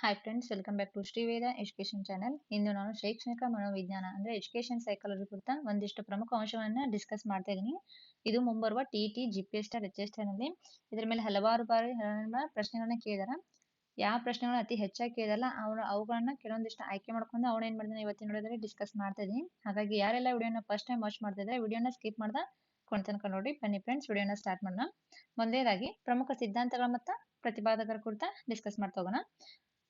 Hi friends welcome back to Shriveda education channel ಇಂದು ನಾನು ಶೈಕ್ಷಣಿಕ ಮನೋವಿಜ್ಞಾನ ಅಂದ್ರೆ ಎಜುಕೇಶನ್ ಸೈಕಾಲಜಿ ಕುರಿತ ಒಂದಿಷ್ಟು ಪ್ರಮುಖ ಅಂಶವನ್ನ ಡಿಸ್ಕಸ್ ಮಾಡ್ತಾ ಇದ್ದೀನಿ. ಇದು ಮುಂಬರುವ T T G P S H ಎಸ್ನಲ್ಲಿ. ಇದರ ಮೇಲೆ ಹಲವಾರು ಬಾರಿ ಪ್ರಶ್ನೆಗಳನ್ನ ಕೇಳಿದಾರ. ಯಾವ ಪ್ರಶ್ನೆಗಳು ಅತಿ ಹೆಚ್ಚಾಗಿ ಕೇಳಿದಲ್ಲ ಅವ್ರು ಅವುಗಳನ್ನ ಕೆಲವೊಂದಿಷ್ಟು ಆಯ್ಕೆ ಮಾಡ್ಕೊಂಡು ಅವ್ನ ಏನ್ ಮಾಡಿದ್ರೆ ಇವತ್ತಿನ ವಿಡಿಯೋದಲ್ಲಿ ಡಿಸ್ಕಸ್ ಮಾಡ್ತಾ ಇದೀನಿ ಹಾಗಾಗಿ ಯಾರೆಲ್ಲ ವಿಡಿಯೋನ ಫಸ್ಟ್ ಟೈಮ್ ವಾಚ್ ಮಾಡ್ತಾ ಇದ್ರೆ, ವಿಡಿಯೋನ ಸ್ಕಿಪ್ ಮಾಡ್ದಾ ತನಕ ನೋಡಿ. ಬನ್ನಿ ಫ್ರೆಂಡ್ಸ್ ವಿಡಿಯೋನ ಸ್ಟಾರ್ಟ್ ಮಾಡೋಣ. ಮೊದಲೇದಾಗಿ ಪ್ರಮುಖ ಸಿದ್ಧಾಂತಗಳ ಮತ್ತು ಪ್ರತಿಪಾದಕರ ಕುರಿತ ಡಿಸ್ಕಸ್ ಮಾಡ್ತಾ ಹೋಗೋಣ.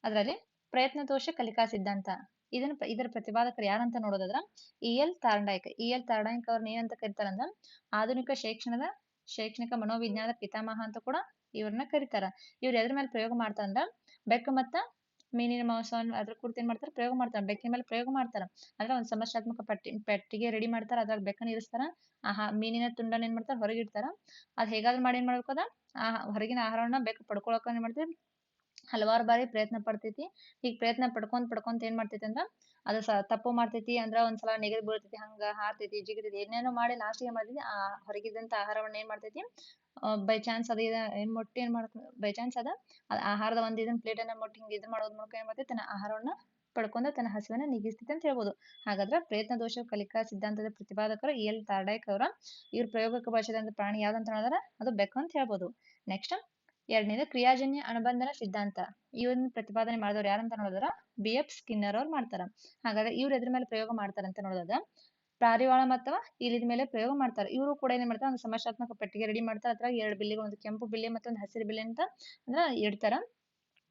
ಅದರಲ್ಲಿ ಪ್ರಯತ್ನ ದೋಷ ಕಲಿಕಾ ಸಿದ್ಧಾಂತ. ಇದನ್ನ ಇದರ ಪ್ರತಿಪಾದಕರು ಯಾರಂತ ನೋಡೋದಾದ್ರ E L Tarnaik E L Tarnaik ಅವ್ರನ್ನ ಏನಂತ ಕರೀತಾರಂದ್ರ ಆಧುನಿಕ ಶೈಕ್ಷಣದ ಶೈಕ್ಷಣಿಕ ಮನೋವಿಜ್ಞಾನದ ಪಿತಾಮಹ ಅಂತ ಕೂಡ ಇವ್ರನ್ನ ಕರೀತಾರ. ಇವ್ರ ಎದ್ರ ಮೇಲೆ ಪ್ರಯೋಗ ಮಾಡ್ತಾರಂದ್ರ ಬೆಕ್ಕ ಮತ್ತ ಮೀನಿನ ಮಾಂಸವನ್ನು ಅದ್ರ ಕುರಿತು ಏನ್ ಮಾಡ್ತಾರ ಪ್ರಯೋಗ ಮಾಡ್ತಾರ. ಬೆಕ್ಕಿನ ಮೇಲೆ ಪ್ರಯೋಗ ಮಾಡ್ತಾರ. ಅಂದ್ರೆ ಒಂದು ಸಮಸ್ಯಾತ್ಮಕ ಪಟ್ಟಿ, ಪೆಟ್ಟಿಗೆ ರೆಡಿ ಮಾಡ್ತಾರ. ಅದ್ರಾಗ ಬೆಕ್ಕನ ಇರಿಸ್ತಾರ. ಆಹಾ, ಮೀನಿನ ತುಂಡನ್ನ ಏನ್ ಮಾಡ್ತಾರ? ಹೊರಗಿಡ್ತಾರ ಅದ್ ಹೇಗಾದ್ರೂ ಮಾಡಿ ಏನ್ ಮಾಡ್ಬೇಕದ ಆ ಹೊರಗಿನ ಆಹಾರವನ್ನ ಬೆಕ್ಕ ಪಡ್ಕೊಳಕ ಏನ್ ಮಾಡ್ತೇವಿ ಹಲವಾರು ಬಾರಿ ಪ್ರಯತ್ನ ಪಡ್ತೈತಿ. ಈಗ ಪ್ರಯತ್ನ ಪಡ್ಕೊಂತ ಪಡ್ಕೊಂತ ಏನ್ ಮಾಡ್ತೈತಿ ಅಂದ್ರ, ಅದ ತಪ್ಪು ಮಾಡ್ತೈತಿ ಅಂದ್ರ ಒಂದ್ಸಲ ನೆಗದ್ ಬೀಳ್ತೈತಿ, ಹಂಗ ಹಾರ್ತೈತಿ, ಜಿಗಿತೈತಿ, ಏನೇನೋ ಮಾಡಿ ಲಾಸ್ಟ್ ಏನ್ ಮಾಡ್ತೈತಿ, ಆ ಹೊರಗಿದ್ದಂತ ಆಹಾರವನ್ನ ಏನ್ ಮಾಡ್ತೈತಿ ಬೈ ಚಾನ್ಸ್ ಅದ ಏನ್ ಮುಟ್ಟಿ ಏನ್ ಮಾಡ್ತ ಬೈ ಚಾನ್ಸ್ ಅದ ಆಹಾರದ ಒಂದ್ ಇದನ್ ಪ್ಲೇಟ್ ಅನ್ನ ಮುಟ್ಟಿ ಹಿಂಗ ಇದ್ ಮಾಡೋದ್ ಮೂಲಕ ಏನ್ ಮಾಡ್ತೈತಿ, ತನ್ನ ಆಹಾರವನ್ನ ಪಡ್ಕೊಂಡ ತನ್ನ ಹಸಿವನ್ನ ನೀಗಿಸ್ತೈತಿ ಅಂತ ಹೇಳ್ಬೋದು. ಹಾಗಾದ್ರೆ ಪ್ರಯತ್ನ ದೋಷ, ಕಲಿಕಾ ಸಿದ್ಧಾಂತದ ಪ್ರತಿಪಾದಕರು ಎಲ್ ತಾರ್ಡೈಕ್ ಅವರ, ಇವ್ರ ಪ್ರಯೋಗಕ್ಕೆ ಬಳಸಿದಂತ ಪ್ರಾಣಿ ಯಾವ್ದಂತ ಹೇಳಿದ್ರೆ ಅದು ಬೆಕ್ಕು ಅಂತ ಹೇಳ್ಬೋದು. ನೆಕ್ಸ್ಟ್ ಎರಡನೇದು ಕ್ರಿಯಾಜನ್ಯ ಅನುಬಂಧನ ಸಿದ್ಧಾಂತ. ಇವನ್ನ ಪ್ರತಿಪಾದನೆ ಮಾಡಿದವ್ರು ಯಾರಂತ ನೋಡಿದ್ರ? ಬಿ. ಎಫ್. ಸ್ಕಿನ್ನರ್ ಅವ್ರು ಮಾಡ್ತಾರ. ಹಾಗಾದ್ರೆ ಇವ್ರು ಎದ್ರ ಮೇಲೆ ಪ್ರಯೋಗ ಮಾಡ್ತಾರ ಅಂತ ನೋಡೋದ ಪಾರಿವಾಳ ಅಥವಾ ಇಲಿದ ಮೇಲೆ ಪ್ರಯೋಗ ಮಾಡ್ತಾರೆ. ಇವರು ಕೂಡ ಏನ್ ಮಾಡ್ತಾರೆ? ಒಂದು ಸಮಸ್ಯಾತ್ಮಕ ಪೆಟ್ಟಿಗೆ ರೆಡಿ ಮಾಡ್ತಾರೆ. ಅದ್ರಾಗ ಎರಡು ಬಿಲ್ಲಿಗಳು ಒಂದು ಕೆಂಪು ಬಿಲ್ಲಿ ಮತ್ತೊಂದು ಒಂದು ಹಸಿರು ಬಿಲ್ಲಿ ಅಂತ ಅಂದ್ರ ಇಡ್ತಾರ.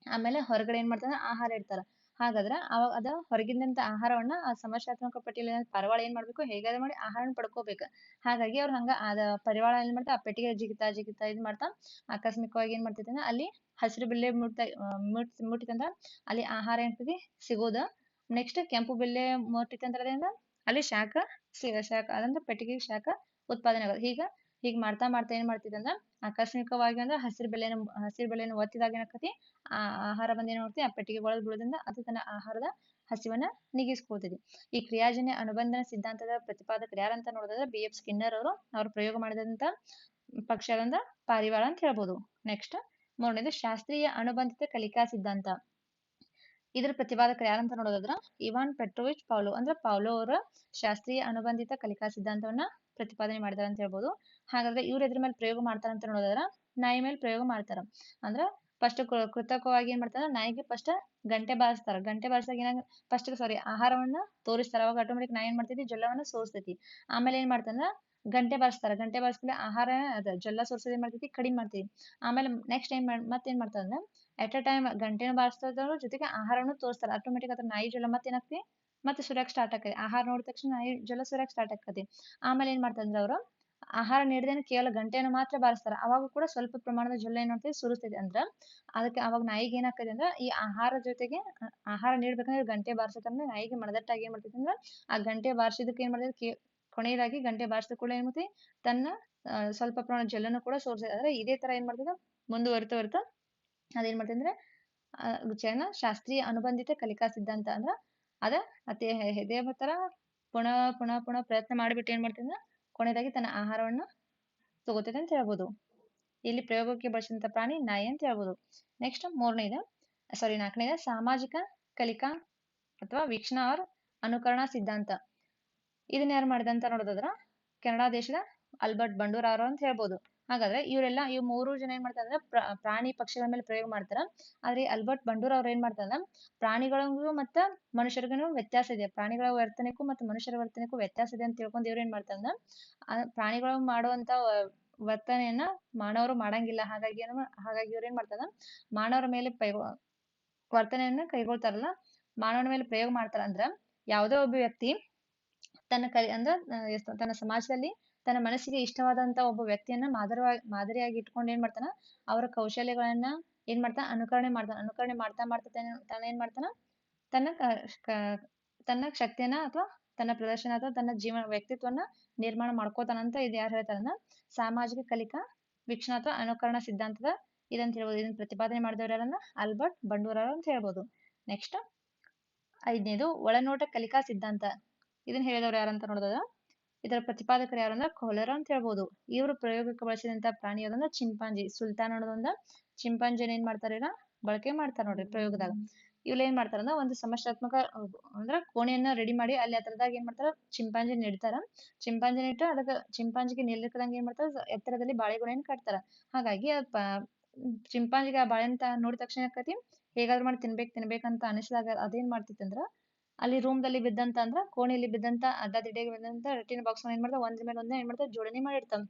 ಆಮೇಲೆ ಹೊರಗಡೆ ಏನ್ ಮಾಡ್ತಾರ? ಆಹಾರ ಇಡ್ತಾರ. ಹಾಗಾದ್ರೆ ಅವಾಗ ಅದ ಹೊರಗಿಂದಂತ ಆಹಾರವನ್ನ ಆ ಸಮಸ್ಯಾತ್ಮಕ ಪಟ್ಟಿಯಲ್ಲಿ ಪರಿವಾಳ ಏನ್ ಮಾಡ್ಬೇಕು? ಹೇಗಾದ್ರೂ ಮಾಡಿ ಆಹಾರನ ಪಡ್ಕೋಬೇಕು. ಹಾಗಾಗಿ ಅವ್ರು ಹಂಗ ಅದ ಪರಿವಾಳ ಏನ್ ಮಾಡ್ತಾ, ಆ ಪೆಟ್ಟಿಗೆ ಜಿಗಿತಾ ಜಿಗಿತಾ ಇದ್ ಮಾಡ್ತಾ, ಆಕಸ್ಮಿಕವಾಗಿ ಏನ್ ಮಾಡ್ತೈತಿ ಅಲ್ಲಿ ಹಸಿರು ಬಿಲ್ಲೆ ಮುಟ್ತಾ ಮುಟ್, ಮುಟ್ಟಿತಂದ್ರ ಅಲ್ಲಿ ಆಹಾರ ಏನ್ತೈತಿ ಸಿಗೋದ. ನೆಕ್ಸ್ಟ್ ಕೆಂಪು ಬಿಲ್ಲೆ ಮುಟ್ಟಿತಂದ್ರದಿಂದ ಅಲ್ಲಿ ಶಾಖ ಸಿಗ ಶಾಖ, ಅದಂದ್ರ ಪೆಟ್ಟಿಗೆ ಶಾಖ ಉತ್ಪಾದನೆ ಆಗೋದು. ಹೀಗ ಹೀಗ್ ಮಾಡ್ತಾ ಮಾಡ್ತಾ ಏನ್ ಮಾಡ್ತಿದೆ ಅಂದ್ರ, ಆಕಸ್ಮಿಕವಾಗಿ ಅಂದ್ರ ಹಸಿರು ಬೆಲೆನ ಹಸಿರು ಬೆಲೆನ ಒತ್ತಿದಾಗ ಏನಾಕತಿ, ಆ ಆಹಾರ ಬಂದ ಏನ್ ಮಾಡ್ತಿ ಆ ಪೆಟ್ಟಿಗೆ ಒಳಗ್ ಬೀಳೋದ್ರಿಂದ ಅದು ತನ್ನ ಆಹಾರದ ಹಸಿವನ್ನ ನೀಗಿಸ್ಕೊಳ್ತೈತಿ. ಈ ಕ್ರಿಯಾಜನ್ಯ ಅನುಬಂಧನ ಸಿದ್ಧಾಂತದ ಪ್ರತಿಪಾದಕರು ಯಾರಂತ ನೋಡಿದ್ರೆ ಬಿ ಎಫ್ ಸ್ಕಿನ್ನರ್ ಅವರು, ಅವ್ರು ಪ್ರಯೋಗ ಮಾಡಿದಂತ ಪಕ್ಷ ಪಾರಿವಾಳ ಅಂತ ಹೇಳ್ಬೋದು. ನೆಕ್ಸ್ಟ್ ಮೂರನೇದು ಶಾಸ್ತ್ರೀಯ ಅನುಬಂಧಿತ ಕಲಿಕಾ ಸಿದ್ಧಾಂತ. ಇದ್ರ ಪ್ರತಿಪಾದಕರು ಯಾರಂತ ನೋಡೋದಾದ್ರ ಇವಾನ್ ಪೆಟ್ರೋವಿಚ್ ಪಾವ್ಲೋ ಅಂದ್ರೆ ಪಾವ್ಲೋ ಅವರ ಶಾಸ್ತ್ರೀಯ ಅನುಬಂಧಿತ ಕಲಿಕಾ ಸಿದ್ಧಾಂತವನ್ನ ಪ್ರತಿಪಾದನೆ ಮಾಡ್ತಾರೆ ಅಂತ ಹೇಳ್ಬೋದು. ಹಾಗಾದ್ರೆ ಇವ್ರ ಎದ್ರ ಮೇಲೆ ಪ್ರಯೋಗ ಮಾಡ್ತಾರ ಅಂತ ನೋಡೋದಾದ್ರ ನಾಯಿ ಮೇಲೆ ಪ್ರಯೋಗ ಮಾಡ್ತಾರ. ಅಂದ್ರ ಫಸ್ಟ್ ಕೃತಕವಾಗಿ ಏನ್ ಮಾಡ್ತಾರ ನಾಯಿಗೆ ಫಸ್ಟ್ ಗಂಟೆ ಬಾರಿಸ್ತಾರ. ಗಂಟೆ ಬಾರಿಸಿದಾಗ ಏನಾಗ ಫಸ್ಟ್ ಸಾರಿ ಆಹಾರವನ್ನ ತೋರಿಸ್ತಾರ. ಅವಾಗ ಆಟೋಮೆಟಿಕ್ ನಾಯಿ ಏನ್ ಮಾಡ್ತೈತಿ? ಜೊಲ್ಲವನ್ನ ಸೋರಿಸ್ತೈತಿ. ಆಮೇಲೆ ಏನ್ ಮಾಡ್ತಂದ್ರ ಗಂಟೆ ಬಾರಿಸ್ತಾರ. ಗಂಟೆ ಬಾರಿಸ್ಮೇಲೆ ಆಹಾರ ಅದ ಜೊಲ್ಲ ಸೋರ್ಸೋದ್ ಏನ್ ಮಾಡ್ತೈತಿ? ಕಡಿಮೆ ಮಾಡ್ತೈತಿ. ಆಮೇಲೆ ನೆಕ್ಸ್ಟ್ ಏನ್ ಮತ್ತೆ ಮತ್ತೇನ್ ಮಾಡ್ತಾರ ಅಂದ್ರೆ ಅಟ್ ಅ ಟೈಮ್ ಗಂಟೆನ ಬಾರಿಸ್ತಾರ ಜೊತೆಗೆ ಆಹಾರವನ್ನು ತೋರಿಸ್ತಾರ. ಆಟೋಮೆಟಿಕ್ ಅದ್ರ ನಾಯಿ ಜೊಲ್ಲ ಮತ್ತೆ ಏನಾಗ್ತಿ ಮತ್ತೆ ಸುರಕ್ಷ ಸ್ಟಾರ್ಟ್ ಆಕತಿ ಆಹಾರ ನೋಡಿದ ತಕ್ಷಣ ಜೊಲ್ಲ ಸುರಿಯಕ್ ಸ್ಟಾರ್ಟ್ ಆಕತಿ ಆಮೇಲೆ ಏನ್ ಮಾಡ್ತಾರಂದ್ರೆ ಅವರು ಆಹಾರ ನೀಡದೇನೆ ಕೇವಲ ಗಂಟೆಯನ್ನು ಮಾತ್ರ ಬಾರಿಸ್ತಾರ. ಅವಾಗ ಕೂಡ ಸ್ವಲ್ಪ ಪ್ರಮಾಣದ ಜೊಲ್ಲ ಏನ್ ಮಾಡ್ತೈತಿ ಸುರಿಸ್ತೈತಿ ಅಂದ್ರ ಅದಕ್ಕೆ ಅವಾಗ ನಾಯಿಗೆ ಏನಾಗ್ತದೆ ಅಂದ್ರ ಈ ಆಹಾರ ಜೊತೆಗೆ ಆಹಾರ ನೀಡ್ಬೇಕಂದ್ರೆ ಗಂಟೆ ಬಾರ್ಸಕಂದ್ರೆ ನಾಯಿಗೆ ಮಡದಟ್ಟಾಗಿ ಏನ್ ಮಾಡ್ತೈತಿ ಅಂದ್ರ ಆ ಗಂಟೆ ಬಾರಿಸಿದಕ್ಕೆ ಏನ್ ಮಾಡ್ತೈತಿ ಕೊನೆಯದಾಗಿ ಗಂಟೆ ಬಾರಿಸಿದ ಕೂಡ ಏನ್ ತನ್ನ ಸ್ವಲ್ಪ ಪ್ರಮಾಣದ ಜೊಲ್ಲನ್ನು ಕೂಡ ಸೋರ್ಸಿದ್ರೆ ಅಂದ್ರೆ ಇದೇ ತರ ಏನ್ ಮಾಡ್ತದ ಮುಂದುವರಿತಾ ಬರ್ತಾ ಅದೇನ್ ಆ, ಜನ ಶಾಸ್ತ್ರೀಯ ಅನುಬಂಧಿತ ಕಲಿಕಾ ಸಿದ್ಧಾಂತ. ಅಂದ್ರ ಅದ ಅತಿ ಇದೇ ಥರ ಪುನಃ ಪುನಃ ಪುನಃ ಪ್ರಯತ್ನ ಮಾಡ್ಬಿಟ್ಟು ಏನ್ ಮಾಡ್ತದ ಕೊನೆಯದಾಗಿ ತನ್ನ ಆಹಾರವನ್ನು ತಗೋತೈತೆ ಅಂತ ಹೇಳ್ಬೋದು. ಇಲ್ಲಿ ಪ್ರಯೋಗಕ್ಕೆ ಬಳಸಿದಂತ ಪ್ರಾಣಿ ನಾಯಿ ಅಂತ ಹೇಳ್ಬೋದು. ನೆಕ್ಸ್ಟ್ ಮೂರನೇದ ಸಾರಿ ನಾಲ್ಕನೇದ, ಸಾಮಾಜಿಕ ಕಲಿಕಾ ಅಥವಾ ವೀಕ್ಷಣ ಆರ್ ಅನುಕರಣ ಸಿದ್ಧಾಂತ. ಇದನ್ನ ಯಾರು ಮಾಡಿದಂತ ನೋಡೋದಾದ್ರ, ಕೆನಡಾ ದೇಶದ ಅಲ್ಬರ್ಟ್ ಅವರು ಅಂತ ಹೇಳ್ಬೋದು. ಹಾಗಾದ್ರೆ ಇವರೆಲ್ಲ ಇವ್ ಮೂರು ಜನ ಏನ್ ಮಾಡ್ತಾರೆ ಅಂದ್ರೆ ಪ್ರಾಣಿ ಪಕ್ಷಿಗಳ ಮೇಲೆ ಪ್ರಯೋಗ ಮಾಡ್ತಾರ. ಆದ್ರೆ ಈ ಅಲ್ಬರ್ಟ್ ಬಂಡೂರ್ ಅವ್ರು ಏನ್ ಮಾಡ್ತಾರ ಪ್ರಾಣಿಗಳಿಗೂ ಮತ್ತ ಮನುಷ್ಯರಿಗೂ ವ್ಯತ್ಯಾಸ ಇದೆ. ಪ್ರಾಣಿಗಳ ವರ್ತನೆಗೂ ಮತ್ತು ಮನುಷ್ಯರ ವರ್ತನೆಗೂ ವ್ಯತ್ಯಾಸ ಇದೆ ಅಂತ ತಿಳ್ಕೊಂಡು ಇವ್ರು ಏನ್ ಮಾಡ್ತಾರ ಆ, ಪ್ರಾಣಿಗಳು ಮಾಡುವಂತ ವರ್ತನೆಯನ್ನ ಮಾನವರು ಮಾಡಂಗಿಲ್ಲ. ಹಾಗಾಗಿ ಹಾಗಾಗಿ ಇವ್ರು ಏನ್ ಮಾಡ್ತಾರ ಮಾನವರ ಮೇಲೆ ವರ್ತನೆಯನ್ನ ಕೈಗೊಳ್ತಾರಲ್ಲ, ಮಾನವನ ಮೇಲೆ ಪ್ರಯೋಗ ಮಾಡ್ತಾರ ಅಂದ್ರ ಯಾವುದೋ ಒಬ್ಬ ವ್ಯಕ್ತಿ ತನ್ನ ಕಲಿ ಅಂದ್ರ ತನ್ನ ಸಮಾಜದಲ್ಲಿ ತನ್ನ ಮನಸ್ಸಿಗೆ ಇಷ್ಟವಾದಂತ ಒಬ್ಬ ವ್ಯಕ್ತಿಯನ್ನ ಮಾದರವಾಗಿ ಮಾದರಿಯಾಗಿ ಇಟ್ಕೊಂಡು ಏನ್ ಮಾಡ್ತಾನ? ಅವರ ಕೌಶಲ್ಯಗಳನ್ನ ಏನ್ ಮಾಡ್ತಾನ? ಅನುಕರಣೆ ಮಾಡ್ತಾನ. ಅನುಕರಣೆ ಮಾಡ್ತಾ ಮಾಡ್ತಾ ತಾನ- ಏನ್ ಮಾಡ್ತಾನ? ತನ್ನ ತನ್ನ ಶಕ್ತಿಯನ್ನ ಅಥವಾ ತನ್ನ ಪ್ರದರ್ಶನ ಅಥವಾ ತನ್ನ ಜೀವನ ವ್ಯಕ್ತಿತ್ವನ್ನ ನಿರ್ಮಾಣ ಮಾಡ್ಕೋತಾನಂತ ಇದು ಯಾರು ಹೇಳ್ತಾರನ್ನ ಸಾಮಾಜಿಕ ಕಲಿಕಾ, ವೀಕ್ಷಣ ಅಥವಾ ಅನುಕರಣ ಸಿದ್ಧಾಂತದ ಇದಂತ ಹೇಳ್ಬೋದು. ಇದನ್ನ ಪ್ರತಿಪಾದನೆ ಮಾಡಿದವ್ರು ಯಾರನ್ನ ಆಲ್ಬರ್ಟ್ ಬಂಡೂರಾರು ಅಂತ ಹೇಳ್ಬೋದು. ನೆಕ್ಸ್ಟ್ ಐದನೇದು ಒಳನೋಟ ಕಲಿಕಾ ಸಿದ್ಧಾಂತ. ಇದನ್ನ ಹೇಳಿದವರು ಯಾರಂತ ನೋಡಿದ್ರೆ ಇದರ ಪ್ರತಿಪಾದಕರು ಯಾರಂದ್ರ ಕೊಲೆರಾ ಅಂತ ಹೇಳ್ಬೋದು. ಇವರು ಪ್ರಯೋಗಕ್ಕೆ ಬಳಸಿದಂತ ಪ್ರಾಣಿ ಯಾವ್ದಂದ್ರೆ ಚಿಂಪಾಂಜಿ. ಸುಲ್ತಾನ್ ಅನ್ನೋದೊಂದ ಚಿಂಪಾಂಜಿನ ಏನ್ ಮಾಡ್ತಾರೆ ಬಳಕೆ ಮಾಡ್ತಾರ ನೋಡ್ರಿ ಪ್ರಯೋಗದಾಗ. ಇವ್ರು ಏನ್ ಮಾಡ್ತಾರ ಅಂದ್ರೆ ಒಂದು ಸಮಸ್ಯಾತ್ಮಕ ಅಂದ್ರ ಕೋಣೆಯನ್ನ ರೆಡಿ ಮಾಡಿ ಅಲ್ಲಿ ಹತ್ರದಾಗ ಏನ್ ಮಾಡ್ತಾರ? ಚಿಂಪಾಂಜಿ ಇಡ್ತಾರ. ಚಿಂಪಾಂಜಿನ ಇಟ್ಟು ಅದಕ್ಕ ಚಿಂಪಾಂಜಿಗೆ ನಿಲ್ಲಕ್ಕದಂಗ ಏನ್ ಮಾಡ್ತಾರ? ಎತ್ತರದಲ್ಲಿ ಬಾಳೆಗೊನೆಯನ್ನ ಕಟ್ತಾರ. ಹಾಗಾಗಿ ಚಿಂಪಾಂಜಿಗೆ ಆ ಬಾಳೆಹಣ್ಣ್ ತ ನೋಡಿದ ತಕ್ಷಣ ಏನಾಕತಿ ಹೇಗಾದ್ರೂ ಮಾಡಿ ತಿನ್ಬೇಕ್, ತಿನ್ಬೇಕಂತ ಅನಿಸಿದಾಗ ಅದೇನ್ ಮಾಡ್ತಿತ್ತು ಅಂದ್ರ ಅಲ್ಲಿ ರೂಮ್ ದಲ್ಲಿ ಬಿದ್ದಂತ ಅಂದ್ರ ಕೋಣೆಯಲ್ಲಿ ಬಿದ್ದಂತ ಅಡ್ಡ-ದಿಡ್ಡಿಗೆ ಬಿದ್ದಂತ ರಟ್ಟಿನ box ಏನ್ ಮಾಡ್ತಾವ? ಒಂದ್ರ ಮೇಲೆ ಒಂದ್ ಏನ್ ಮಾಡ್ತಾವ? ಜೋಡಣೆ ಮಾಡಿರ್ತಾವ.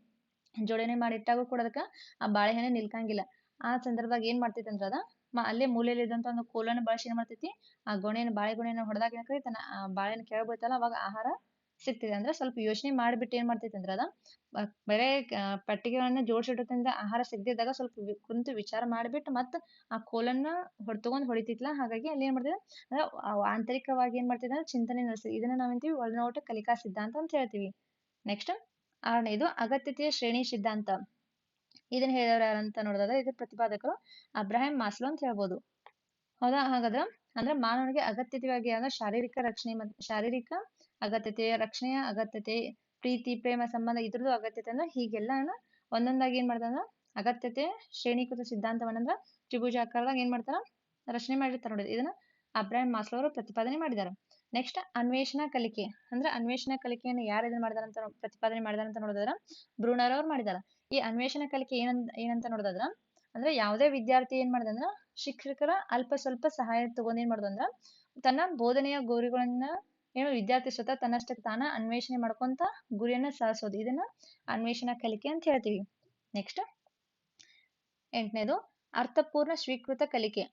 ಜೋಡಣೆ ಮಾಡಿ ಇಟ್ಟಾಗ ಕೂಡ ಅದಕ್ಕ ಆ ಬಾಳೆಹಣ್ಣು ನಿಲ್ಕಂಗಿಲ್ಲ. ಆ ಸಂದರ್ಭದಾಗ ಏನ್ ಮಾಡ್ತೈತಿ ಅಂದ್ರ ಅದ ಅಲ್ಲೇ ಮೂಲೆಯಲ್ಲಿ ಇದ್ದಂತ ಒಂದು ಕೋಲನ್ನ ಬಳಸಿ ಏನ್ ಮಾಡ್ತೈತಿ? ಆ ಗೊನೆಯನ್ನ ಬಾಳೆಗೊನೆಯನ್ನ ಹೊಡದಾಗ ಏನಾಕತಿ ತನ್ನ ಆ ಬಾಳೆಹಣ್ಣು ಕೆಳಗ್ ಬೀಳ್ತಲ್ಲ ಅವಾಗ ಆಹಾರ ಸಿಗ್ತದೆ ಅಂದ್ರೆ ಸ್ವಲ್ಪ ಯೋಚನೆ ಮಾಡಿಬಿಟ್ಟು ಏನ್ ಮಾಡ್ತೈತಿ ಅಂದ್ರೆ ಅದ ಬರೇ ಪೆಟ್ಟಿಗೆಗಳನ್ನ ಜೋಡಿಸಿಡೋದ್ರಿಂದ ಆಹಾರ ಸಿಗದಿದ್ದಾಗ ಸ್ವಲ್ಪ ಕುಂತು ವಿಚಾರ ಮಾಡಿಬಿಟ್ಟು ಮತ್ತ್ ಆ ಕೋಲನ್ನ ಹೊಡ್ತಗೊಂಡ್ ಹೊಡಿತಿತ್ಲ? ಹಾಗಾಗಿ ಅಲ್ಲಿ ಏನ್ ಮಾಡ್ತೈತಿ ಅಂದ್ರೆ ಆಂತರಿಕವಾಗಿ ಏನ್ ಮಾಡ್ತೈತಿ ಅಂದ್ರೆ ಚಿಂತನೆ ನಡೆಸಿ ಇದನ್ನ ನಾವೇಂತೀವಿ ಒಳನೋಟ ಕಲಿಕಾ ಸಿದ್ಧಾಂತ ಅಂತ ಹೇಳ್ತೀವಿ. ನೆಕ್ಸ್ಟ್ ಆರನೇದು ಅಗತ್ಯತೆಯ ಶ್ರೇಣಿ ಸಿದ್ಧಾಂತ. ಇದನ್ನ ಹೇಳಿದವರು ಯಾರಂತ ನೋಡಿದ್ರೆ ಇದ್ರ ಪ್ರತಿಪಾದಕರು ಅಬ್ರಾಹಿಂ ಮಾಸ್ಲೋ ಅಂತ ಹೇಳ್ಬೋದು. ಹೌದಾ? ಹಾಗಾದ್ರ, ಅಂದ್ರೆ ಮಾನವನಿಗೆ ಅಗತ್ಯತೆಯಾಗಿ ಅಂದ್ರೆ ಶಾರೀರಿಕ ರಕ್ಷಣೆ ಮತ್ತು ಶಾರೀರಿಕ ಅಗತ್ಯತೆ, ರಕ್ಷಣೆಯ ಅಗತ್ಯತೆ, ಪ್ರೀತಿ, ಪ್ರೇಮ, ಸಂಬಂಧ ಇದ್ರದ್ದು ಅಗತ್ಯತೆ ಅಂದ್ರೆ ಹೀಗೆಲ್ಲಾನ ಒಂದೊಂದಾಗಿ ಏನ್ ಮಾಡ್ತಾರ ಅಗತ್ಯತೆ, ಶ್ರೇಣೀಕೃತ ಸಿದ್ಧಾಂತವನ್ನಂದ್ರ ತ್ರಿಭುಜಾಕಾರದಾಗ ಏನ್ ಮಾಡ್ತಾರ? ರಚನೆ ಮಾಡಿರ್ತಾರ ನೋಡಿ ಇದನ್ನ ಅಬ್ರಾಹಿಂ ಮಾಸ್ಲೋ ಅವರು ಪ್ರತಿಪಾದನೆ ಮಾಡಿದಾರ ನೆಕ್ಸ್ಟ್ ಅನ್ವೇಷಣಾ ಕಲಿಕೆ. ಅಂದ್ರೆ ಅನ್ವೇಷಣಾ ಕಲಿಕೆಯನ್ನು ಯಾರು ಇದನ್ನ ಮಾಡಿದಾರ ಅಂತ ಪ್ರತಿಪಾದನೆ ಮಾಡಿದಾರ ಅಂತ ನೋಡಿದ್ರ ಬ್ರೂನರ್ ಅವ್ರು ಮಾಡಿದಾರ. ಈ ಅನ್ವೇಷಣಾ ಕಲಿಕೆ ಏನಂತ ಏನಂತ ನೋಡೋದ್ರ ಅಂದ್ರೆ ಯಾವುದೇ ವಿದ್ಯಾರ್ಥಿ ಏನ್ ಮಾಡ್ದಂದ್ರ ಶಿಕ್ಷಕರ ಅಲ್ಪ ಸ್ವಲ್ಪ ಸಹಾಯ ತಗೊಂಡ್ ಏನ್ ಮಾಡುದಂದ್ರ ತನ್ನ ಬೋಧನೆಯ ಗುರಿಗಳನ್ನ ಏನು ವಿದ್ಯಾರ್ಥಿ ಸ್ವತಃ ತನ್ನಷ್ಟಕ್ಕೆ ತಾನ ಅನ್ವೇಷಣೆ ಮಾಡ್ಕೊಂತ ಗುರಿಯನ್ನ ಸಾಧಿಸೋದು. ಇದನ್ನ ಅನ್ವೇಷಣಾ ಕಲಿಕೆ ಅಂತ ಹೇಳ್ತೀವಿ. ನೆಕ್ಸ್ಟ್ ಎಂಟನೇದು ಅರ್ಥಪೂರ್ಣ ಸ್ವೀಕೃತ ಕಲಿಕೆ.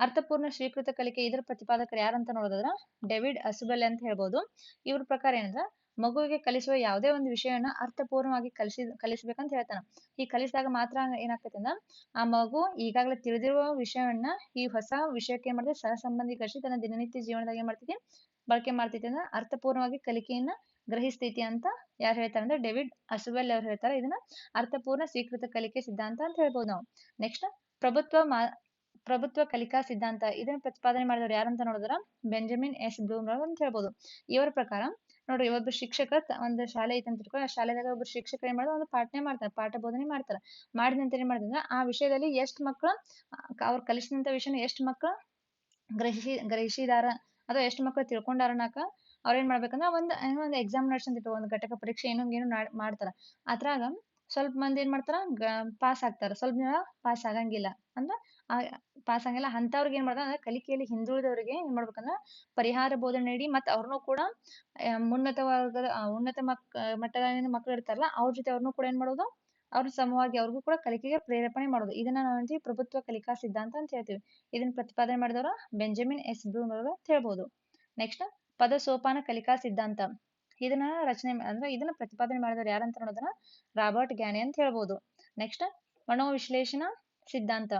ಅರ್ಥಪೂರ್ಣ ಸ್ವೀಕೃತ ಕಲಿಕೆ ಇದರ ಪ್ರತಿಪಾದಕರು ಯಾರಂತ ನೋಡೋದಾದ್ರ ಡೇವಿಡ್ ಅಸುಬೆಲ್ ಅಂತ ಹೇಳ್ಬೋದು. ಇವ್ರ ಪ್ರಕಾರ ಏನಂದ್ರ ಮಗುವಿಗೆ ಕಲಿಸುವ ಯಾವುದೇ ಒಂದು ವಿಷಯವನ್ನ ಅರ್ಥಪೂರ್ಣವಾಗಿ ಕಲಿಸಿ, ಕಲಿಸ್ಬೇಕಂತ ಹೇಳ್ತಾನ. ಈ ಕಲಿಸಿದಾಗ ಮಾತ್ರ ಏನಾಗ್ತೈತೆ ಅಂದ್ರ ಆ ಮಗು ಈಗಾಗಲೇ ತಿಳಿದಿರುವ ವಿಷಯವನ್ನ ಈ ಹೊಸ ವಿಷಯಕ್ಕೆ ಏನ್ ಮಾಡ್ತೈತಿ? ಸಹ ಸಂಬಂಧೀಕರಿಸಿ ತನ್ನ ದಿನನಿತ್ಯ ಜೀವನದಾಗ ಏನ್ ಮಾಡ್ತೈತಿ? ಬಳಕೆ ಮಾಡ್ತೈತಿ ಅಂದ್ರೆ ಅರ್ಥಪೂರ್ಣವಾಗಿ ಕಲಿಕೆಯನ್ನ ಗ್ರಹಿಸ್ತೈತಿ ಅಂತ ಯಾರು ಹೇಳ್ತಾರೆ ಅಂದ್ರೆ ಡೇವಿಡ್ ಅಸುವೆಲ್ ಅವ್ರು ಹೇಳ್ತಾರೆ. ಇದನ್ನ ಅರ್ಥಪೂರ್ಣ ಸ್ವೀಕೃತ ಕಲಿಕೆ ಸಿದ್ಧಾಂತ ಅಂತ ಹೇಳ್ಬೋದು ನಾವು. ನೆಕ್ಸ್ಟ್ ಪ್ರಭುತ್ವ ಮಾ, ಪ್ರಭುತ್ವ ಕಲಿಕಾ ಸಿದ್ಧಾಂತ. ಇದನ್ನ ಪ್ರತಿಪಾದನೆ ಮಾಡಿದವರು ಯಾರಂತ ನೋಡಿದ್ರ? Benjamin S. ಬ್ಲೂಮ್ ಅಂತ ಹೇಳ್ಬೋದು. ಇವರ ಪ್ರಕಾರ ನೋಡ್ರಿ, ಒಬ್ಬ ಶಿಕ್ಷಕ ಒಂದು ಶಾಲೆ ಐತೆ ಅಂತ ತಿಳ್ಕೊ, ಆ ಶಾಲೆದಾಗ ಒಬ್ಬ ಶಿಕ್ಷಕ ಏನ್ ಮಾಡೋದು ಒಂದು ಪಾಠನೆ ಮಾಡ್ತಾರೆ, ಪಾಠ ಬೋಧನೆ ಮಾಡ್ತಾರೆ. ಮಾಡಿದ ನಂತರ ಏನ್ ಮಾಡಿದ್ರೆ ಆ ವಿಷಯದಲ್ಲಿ ಎಷ್ಟು ಮಕ್ಕಳು ಅವ್ರು ಕಲಿಸಿದಂತ ವಿಷಯನ ಎಷ್ಟು ಮಕ್ಕಳು ಗ್ರಹಿಸಿ, ಗ್ರಹಿಸಿದಾರ? ಅಥವಾ ಎಷ್ಟು ಮಕ್ಕಳು ತಿಳ್ಕೊಂಡಾರನಾಕ ಅವ್ರ ಏನ್ ಮಾಡ್ಬೇಕಂದ್ರ ಒಂದ್ ಏನೋ ಒಂದು ಎಕ್ಸಾಮ್ ನಡ್ಸಂತ ಇರ್ತಾವ ಒಂದ್ ಘಟಕ ಪರೀಕ್ಷೆ ಏನೋ ಏನೋ ಮಾಡ್ತಾರ. ಅದ್ರಾಗ ಸ್ವಲ್ಪ ಮಂದಿ ಏನ್ ಮಾಡ್ತಾರ ಪಾಸ್ ಆಗ್ತಾರ. ಸ್ವಲ್ಪ ಜನ ಪಾಸ್ ಆಗಂಗಿಲ್ಲ. ಅಂದ್ರ ಪಾಸ್ ಆಗಂಗಿಲ್ಲ. ಅಂತವ್ರಿಗೆ ಏನ್ ಮಾಡ್ತಾರ, ಅಂದ್ರೆ ಕಲಿಕೆಯಲ್ಲಿ ಹಿಂದುಳಿದವರಿಗೆ ಏನ್ ಮಾಡ್ಬೇಕಂದ್ರ, ಪರಿಹಾರ ಬೋಧನೆ ನೀಡಿ, ಮತ್ತ್ ಅವ್ರನ್ನೂ ಕೂಡ ಉನ್ನತ ವರ್ಗದ ಉನ್ನತ ಮಕ್ ಮಟ್ಟದ ಮಕ್ಳು ಇರ್ತಾರಲ್ಲ, ಅವ್ರ ಜೊತೆ ಅವ್ರನ್ನೂ ಕೂಡ ಏನ್ ಮಾಡೋದು ಅವ್ರ ಸಮವಾಗಿ ಅವ್ರಿಗೂ ಕೂಡ ಕಲಿಕೆಗೆ ಪ್ರೇರೇಪಣೆ ಮಾಡೋದು. ಇದನ್ನ ನಾವು ಅಂತೀವಿ ಪ್ರಭುತ್ವ ಕಲಿಕಾ ಸಿದ್ಧಾಂತ ಅಂತ ಹೇಳ್ತೀವಿ. ಇದನ್ನ ಪ್ರತಿಪಾದನೆ ಮಾಡಿದವರು ಬೆಂಜಮಿನ್ ಎಸ್. ಬ್ರೂನರ್ ಅಂತ ಹೇಳ್ಬೋದು. ನೆಕ್ಸ್ಟ್ ಪದ ಸೋಪಾನ ಕಲಿಕಾ ಸಿದ್ಧಾಂತ. ಇದನ್ನ ರಚನೆ ಅಂದ್ರೆ ಇದನ್ನ ಪ್ರತಿಪಾದನೆ ಮಾಡಿದವರು ಯಾರಂತ ನೋಡೋದನ್ನ ರಾಬರ್ಟ್ ಗ್ಯಾನೆ ಅಂತ ಹೇಳ್ಬೋದು. ನೆಕ್ಸ್ಟ್ ಮನೋವಿಶ್ಲೇಷಣಾ ಸಿದ್ಧಾಂತ.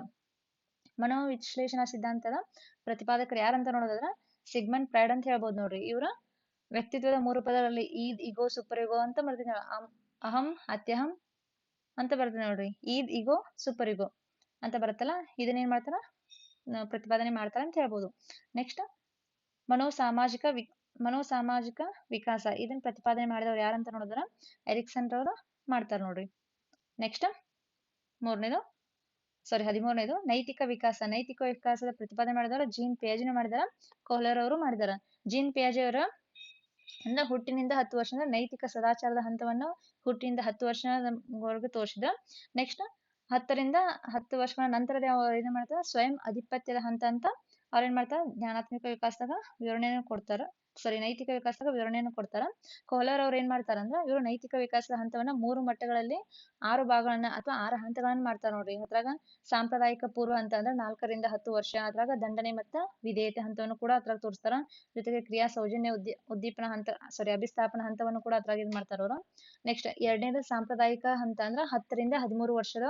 ಮನೋವಿಶ್ಲೇಷಣಾ ಸಿದ್ಧಾಂತದ ಪ್ರತಿಪಾದಕರು ಯಾರಂತ ನೋಡೋದಾದ್ರ ಸಿಗ್ಮಂಡ್ ಪ್ರೈಡ್ ಅಂತ ಹೇಳ್ಬೋದು ನೋಡ್ರಿ. ಇವರ ವ್ಯಕ್ತಿತ್ವದ ಮೂರು ಪದಗಳಲ್ಲಿ ಈದ್, ಇಗೋ, ಸೂಪರ್, ಇಗೋ ಅಂತ ಬರ್ತೀನಿ ಅಹಂ, ಅತ್ಯಹಂ ಅಂತ ಬರ್ತದೆ ನೋಡ್ರಿ. ಈದ್ ಇಗೋ ಸೂಪರ್ ಇಗೋ ಅಂತ ಬರುತ್ತಲ್ಲ ಇದನ್ನ ಏನ್ ಮಾಡ್ತಾರ? ಪ್ರತಿಪಾದನೆ ಮಾಡ್ತಾರ ಅಂತ ಹೇಳ್ಬೋದು. ನೆಕ್ಸ್ಟ್ ಮನೋಸಾಮಾಜಿಕ ವಿ, ಮನೋಸಾಮಾಜಿಕ ವಿಕಾಸ. ಇದನ್ನ ಪ್ರತಿಪಾದನೆ ಮಾಡಿದವ್ರು ಯಾರಂತ ನೋಡಿದ್ರ? ಎರಿಕ್ಸನ್ ರವರು ಮಾಡ್ತಾರ ನೋಡ್ರಿ. ನೆಕ್ಸ್ಟ್ ಮೂರನೇದು ಸಾರಿ ಹದಿಮೂರನೇದು, ನೈತಿಕ ವಿಕಾಸ. ನೈತಿಕ ವಿಕಾಸದ ಪ್ರತಿಪಾದನೆ ಮಾಡಿದವರು ಜೀನ್ ಪಿಯಾಜಿನ ಮಾಡಿದಾರ. ಕೋಹ್ಲರ್ ಅವರು ಮಾಡಿದಾರ. ಜೀನ್ ಪಿಯಾಜಿ ಅವರ ಅಂದ್ರೆ ಹುಟ್ಟಿನಿಂದ ಹತ್ತು ವರ್ಷದ ನೈತಿಕ ಸದಾಚಾರದ ಹಂತವನ್ನು ಹುಟ್ಟಿನಿಂದ ಹತ್ತು ವರ್ಷದವರೆಗೂ ತೋರಿಸಿದ ನೆಕ್ಸ್ಟ್ ಹತ್ತರಿಂದ ಹತ್ತು ವರ್ಷಗಳ ನಂತರದ ಏನ್ ಮಾಡ್ತಾರ? ಸ್ವಯಂ ಅಧಿಪತ್ಯದ ಹಂತ ಅಂತ ಅವ್ರ ಏನ್ ಮಾಡ್ತಾರ? ಜ್ಞಾನಾತ್ಮಕ ವಿಕಾಸದಾಗ ವಿವರಣೆಯನ್ನು ಕೊಡ್ತಾರ. ಸಾರಿ ನೈತಿಕ ವಿಕಾಸದಾಗ ವಿವರಣೆಯನ್ನು ಕೊಡ್ತಾರ. ಕೋಲಾರ ಅವ್ರು ಏನ್ ಮಾಡ್ತಾರ ಅಂದ್ರ ಇವರು ನೈತಿಕ ವಿಕಾಸದ ಹಂತವನ್ನ ಮೂರು ಮಟ್ಟಗಳಲ್ಲಿ ಆರು ಭಾಗಗಳನ್ನ ಅಥವಾ ಆರು ಹಂತಗಳನ್ನ ಮಾಡ್ತಾರ ನೋಡ್ರಿ. ಅದ್ರಾಗ ಸಾಂಪ್ರದಾಯಿಕ ಪೂರ್ವ ಹಂತ ಅಂದ್ರೆ ನಾಲ್ಕರಿಂದ ಹತ್ತು ವರ್ಷ, ಅದ್ರಾಗ ದಂಡನೆ ಮತ್ತ ವಿಧೇಯತೆ ಹಂತವನ್ನು ಕೂಡ ಅದ್ರಾಗ ತೋರಿಸ್ತಾರ. ಜೊತೆಗೆ ಕ್ರಿಯಾ ಸೌಜನ್ಯ ಉದ್ದಿ, ಉದ್ದೀಪನ ಹಂತ ಸಾರಿ ಅಭಿಸ್ಥಾಪನ ಹಂತವನ್ನು ಕೂಡ ಅದ್ರಾಗ ಇದ್ ಮಾಡ್ತಾರ ಅವ್ರು. ನೆಕ್ಸ್ಟ್ ಎರಡನೇದು ಸಾಂಪ್ರದಾಯಿಕ ಹಂತ ಅಂದ್ರ ಹತ್ತರಿಂದ ಹದಿಮೂರು ವರ್ಷದ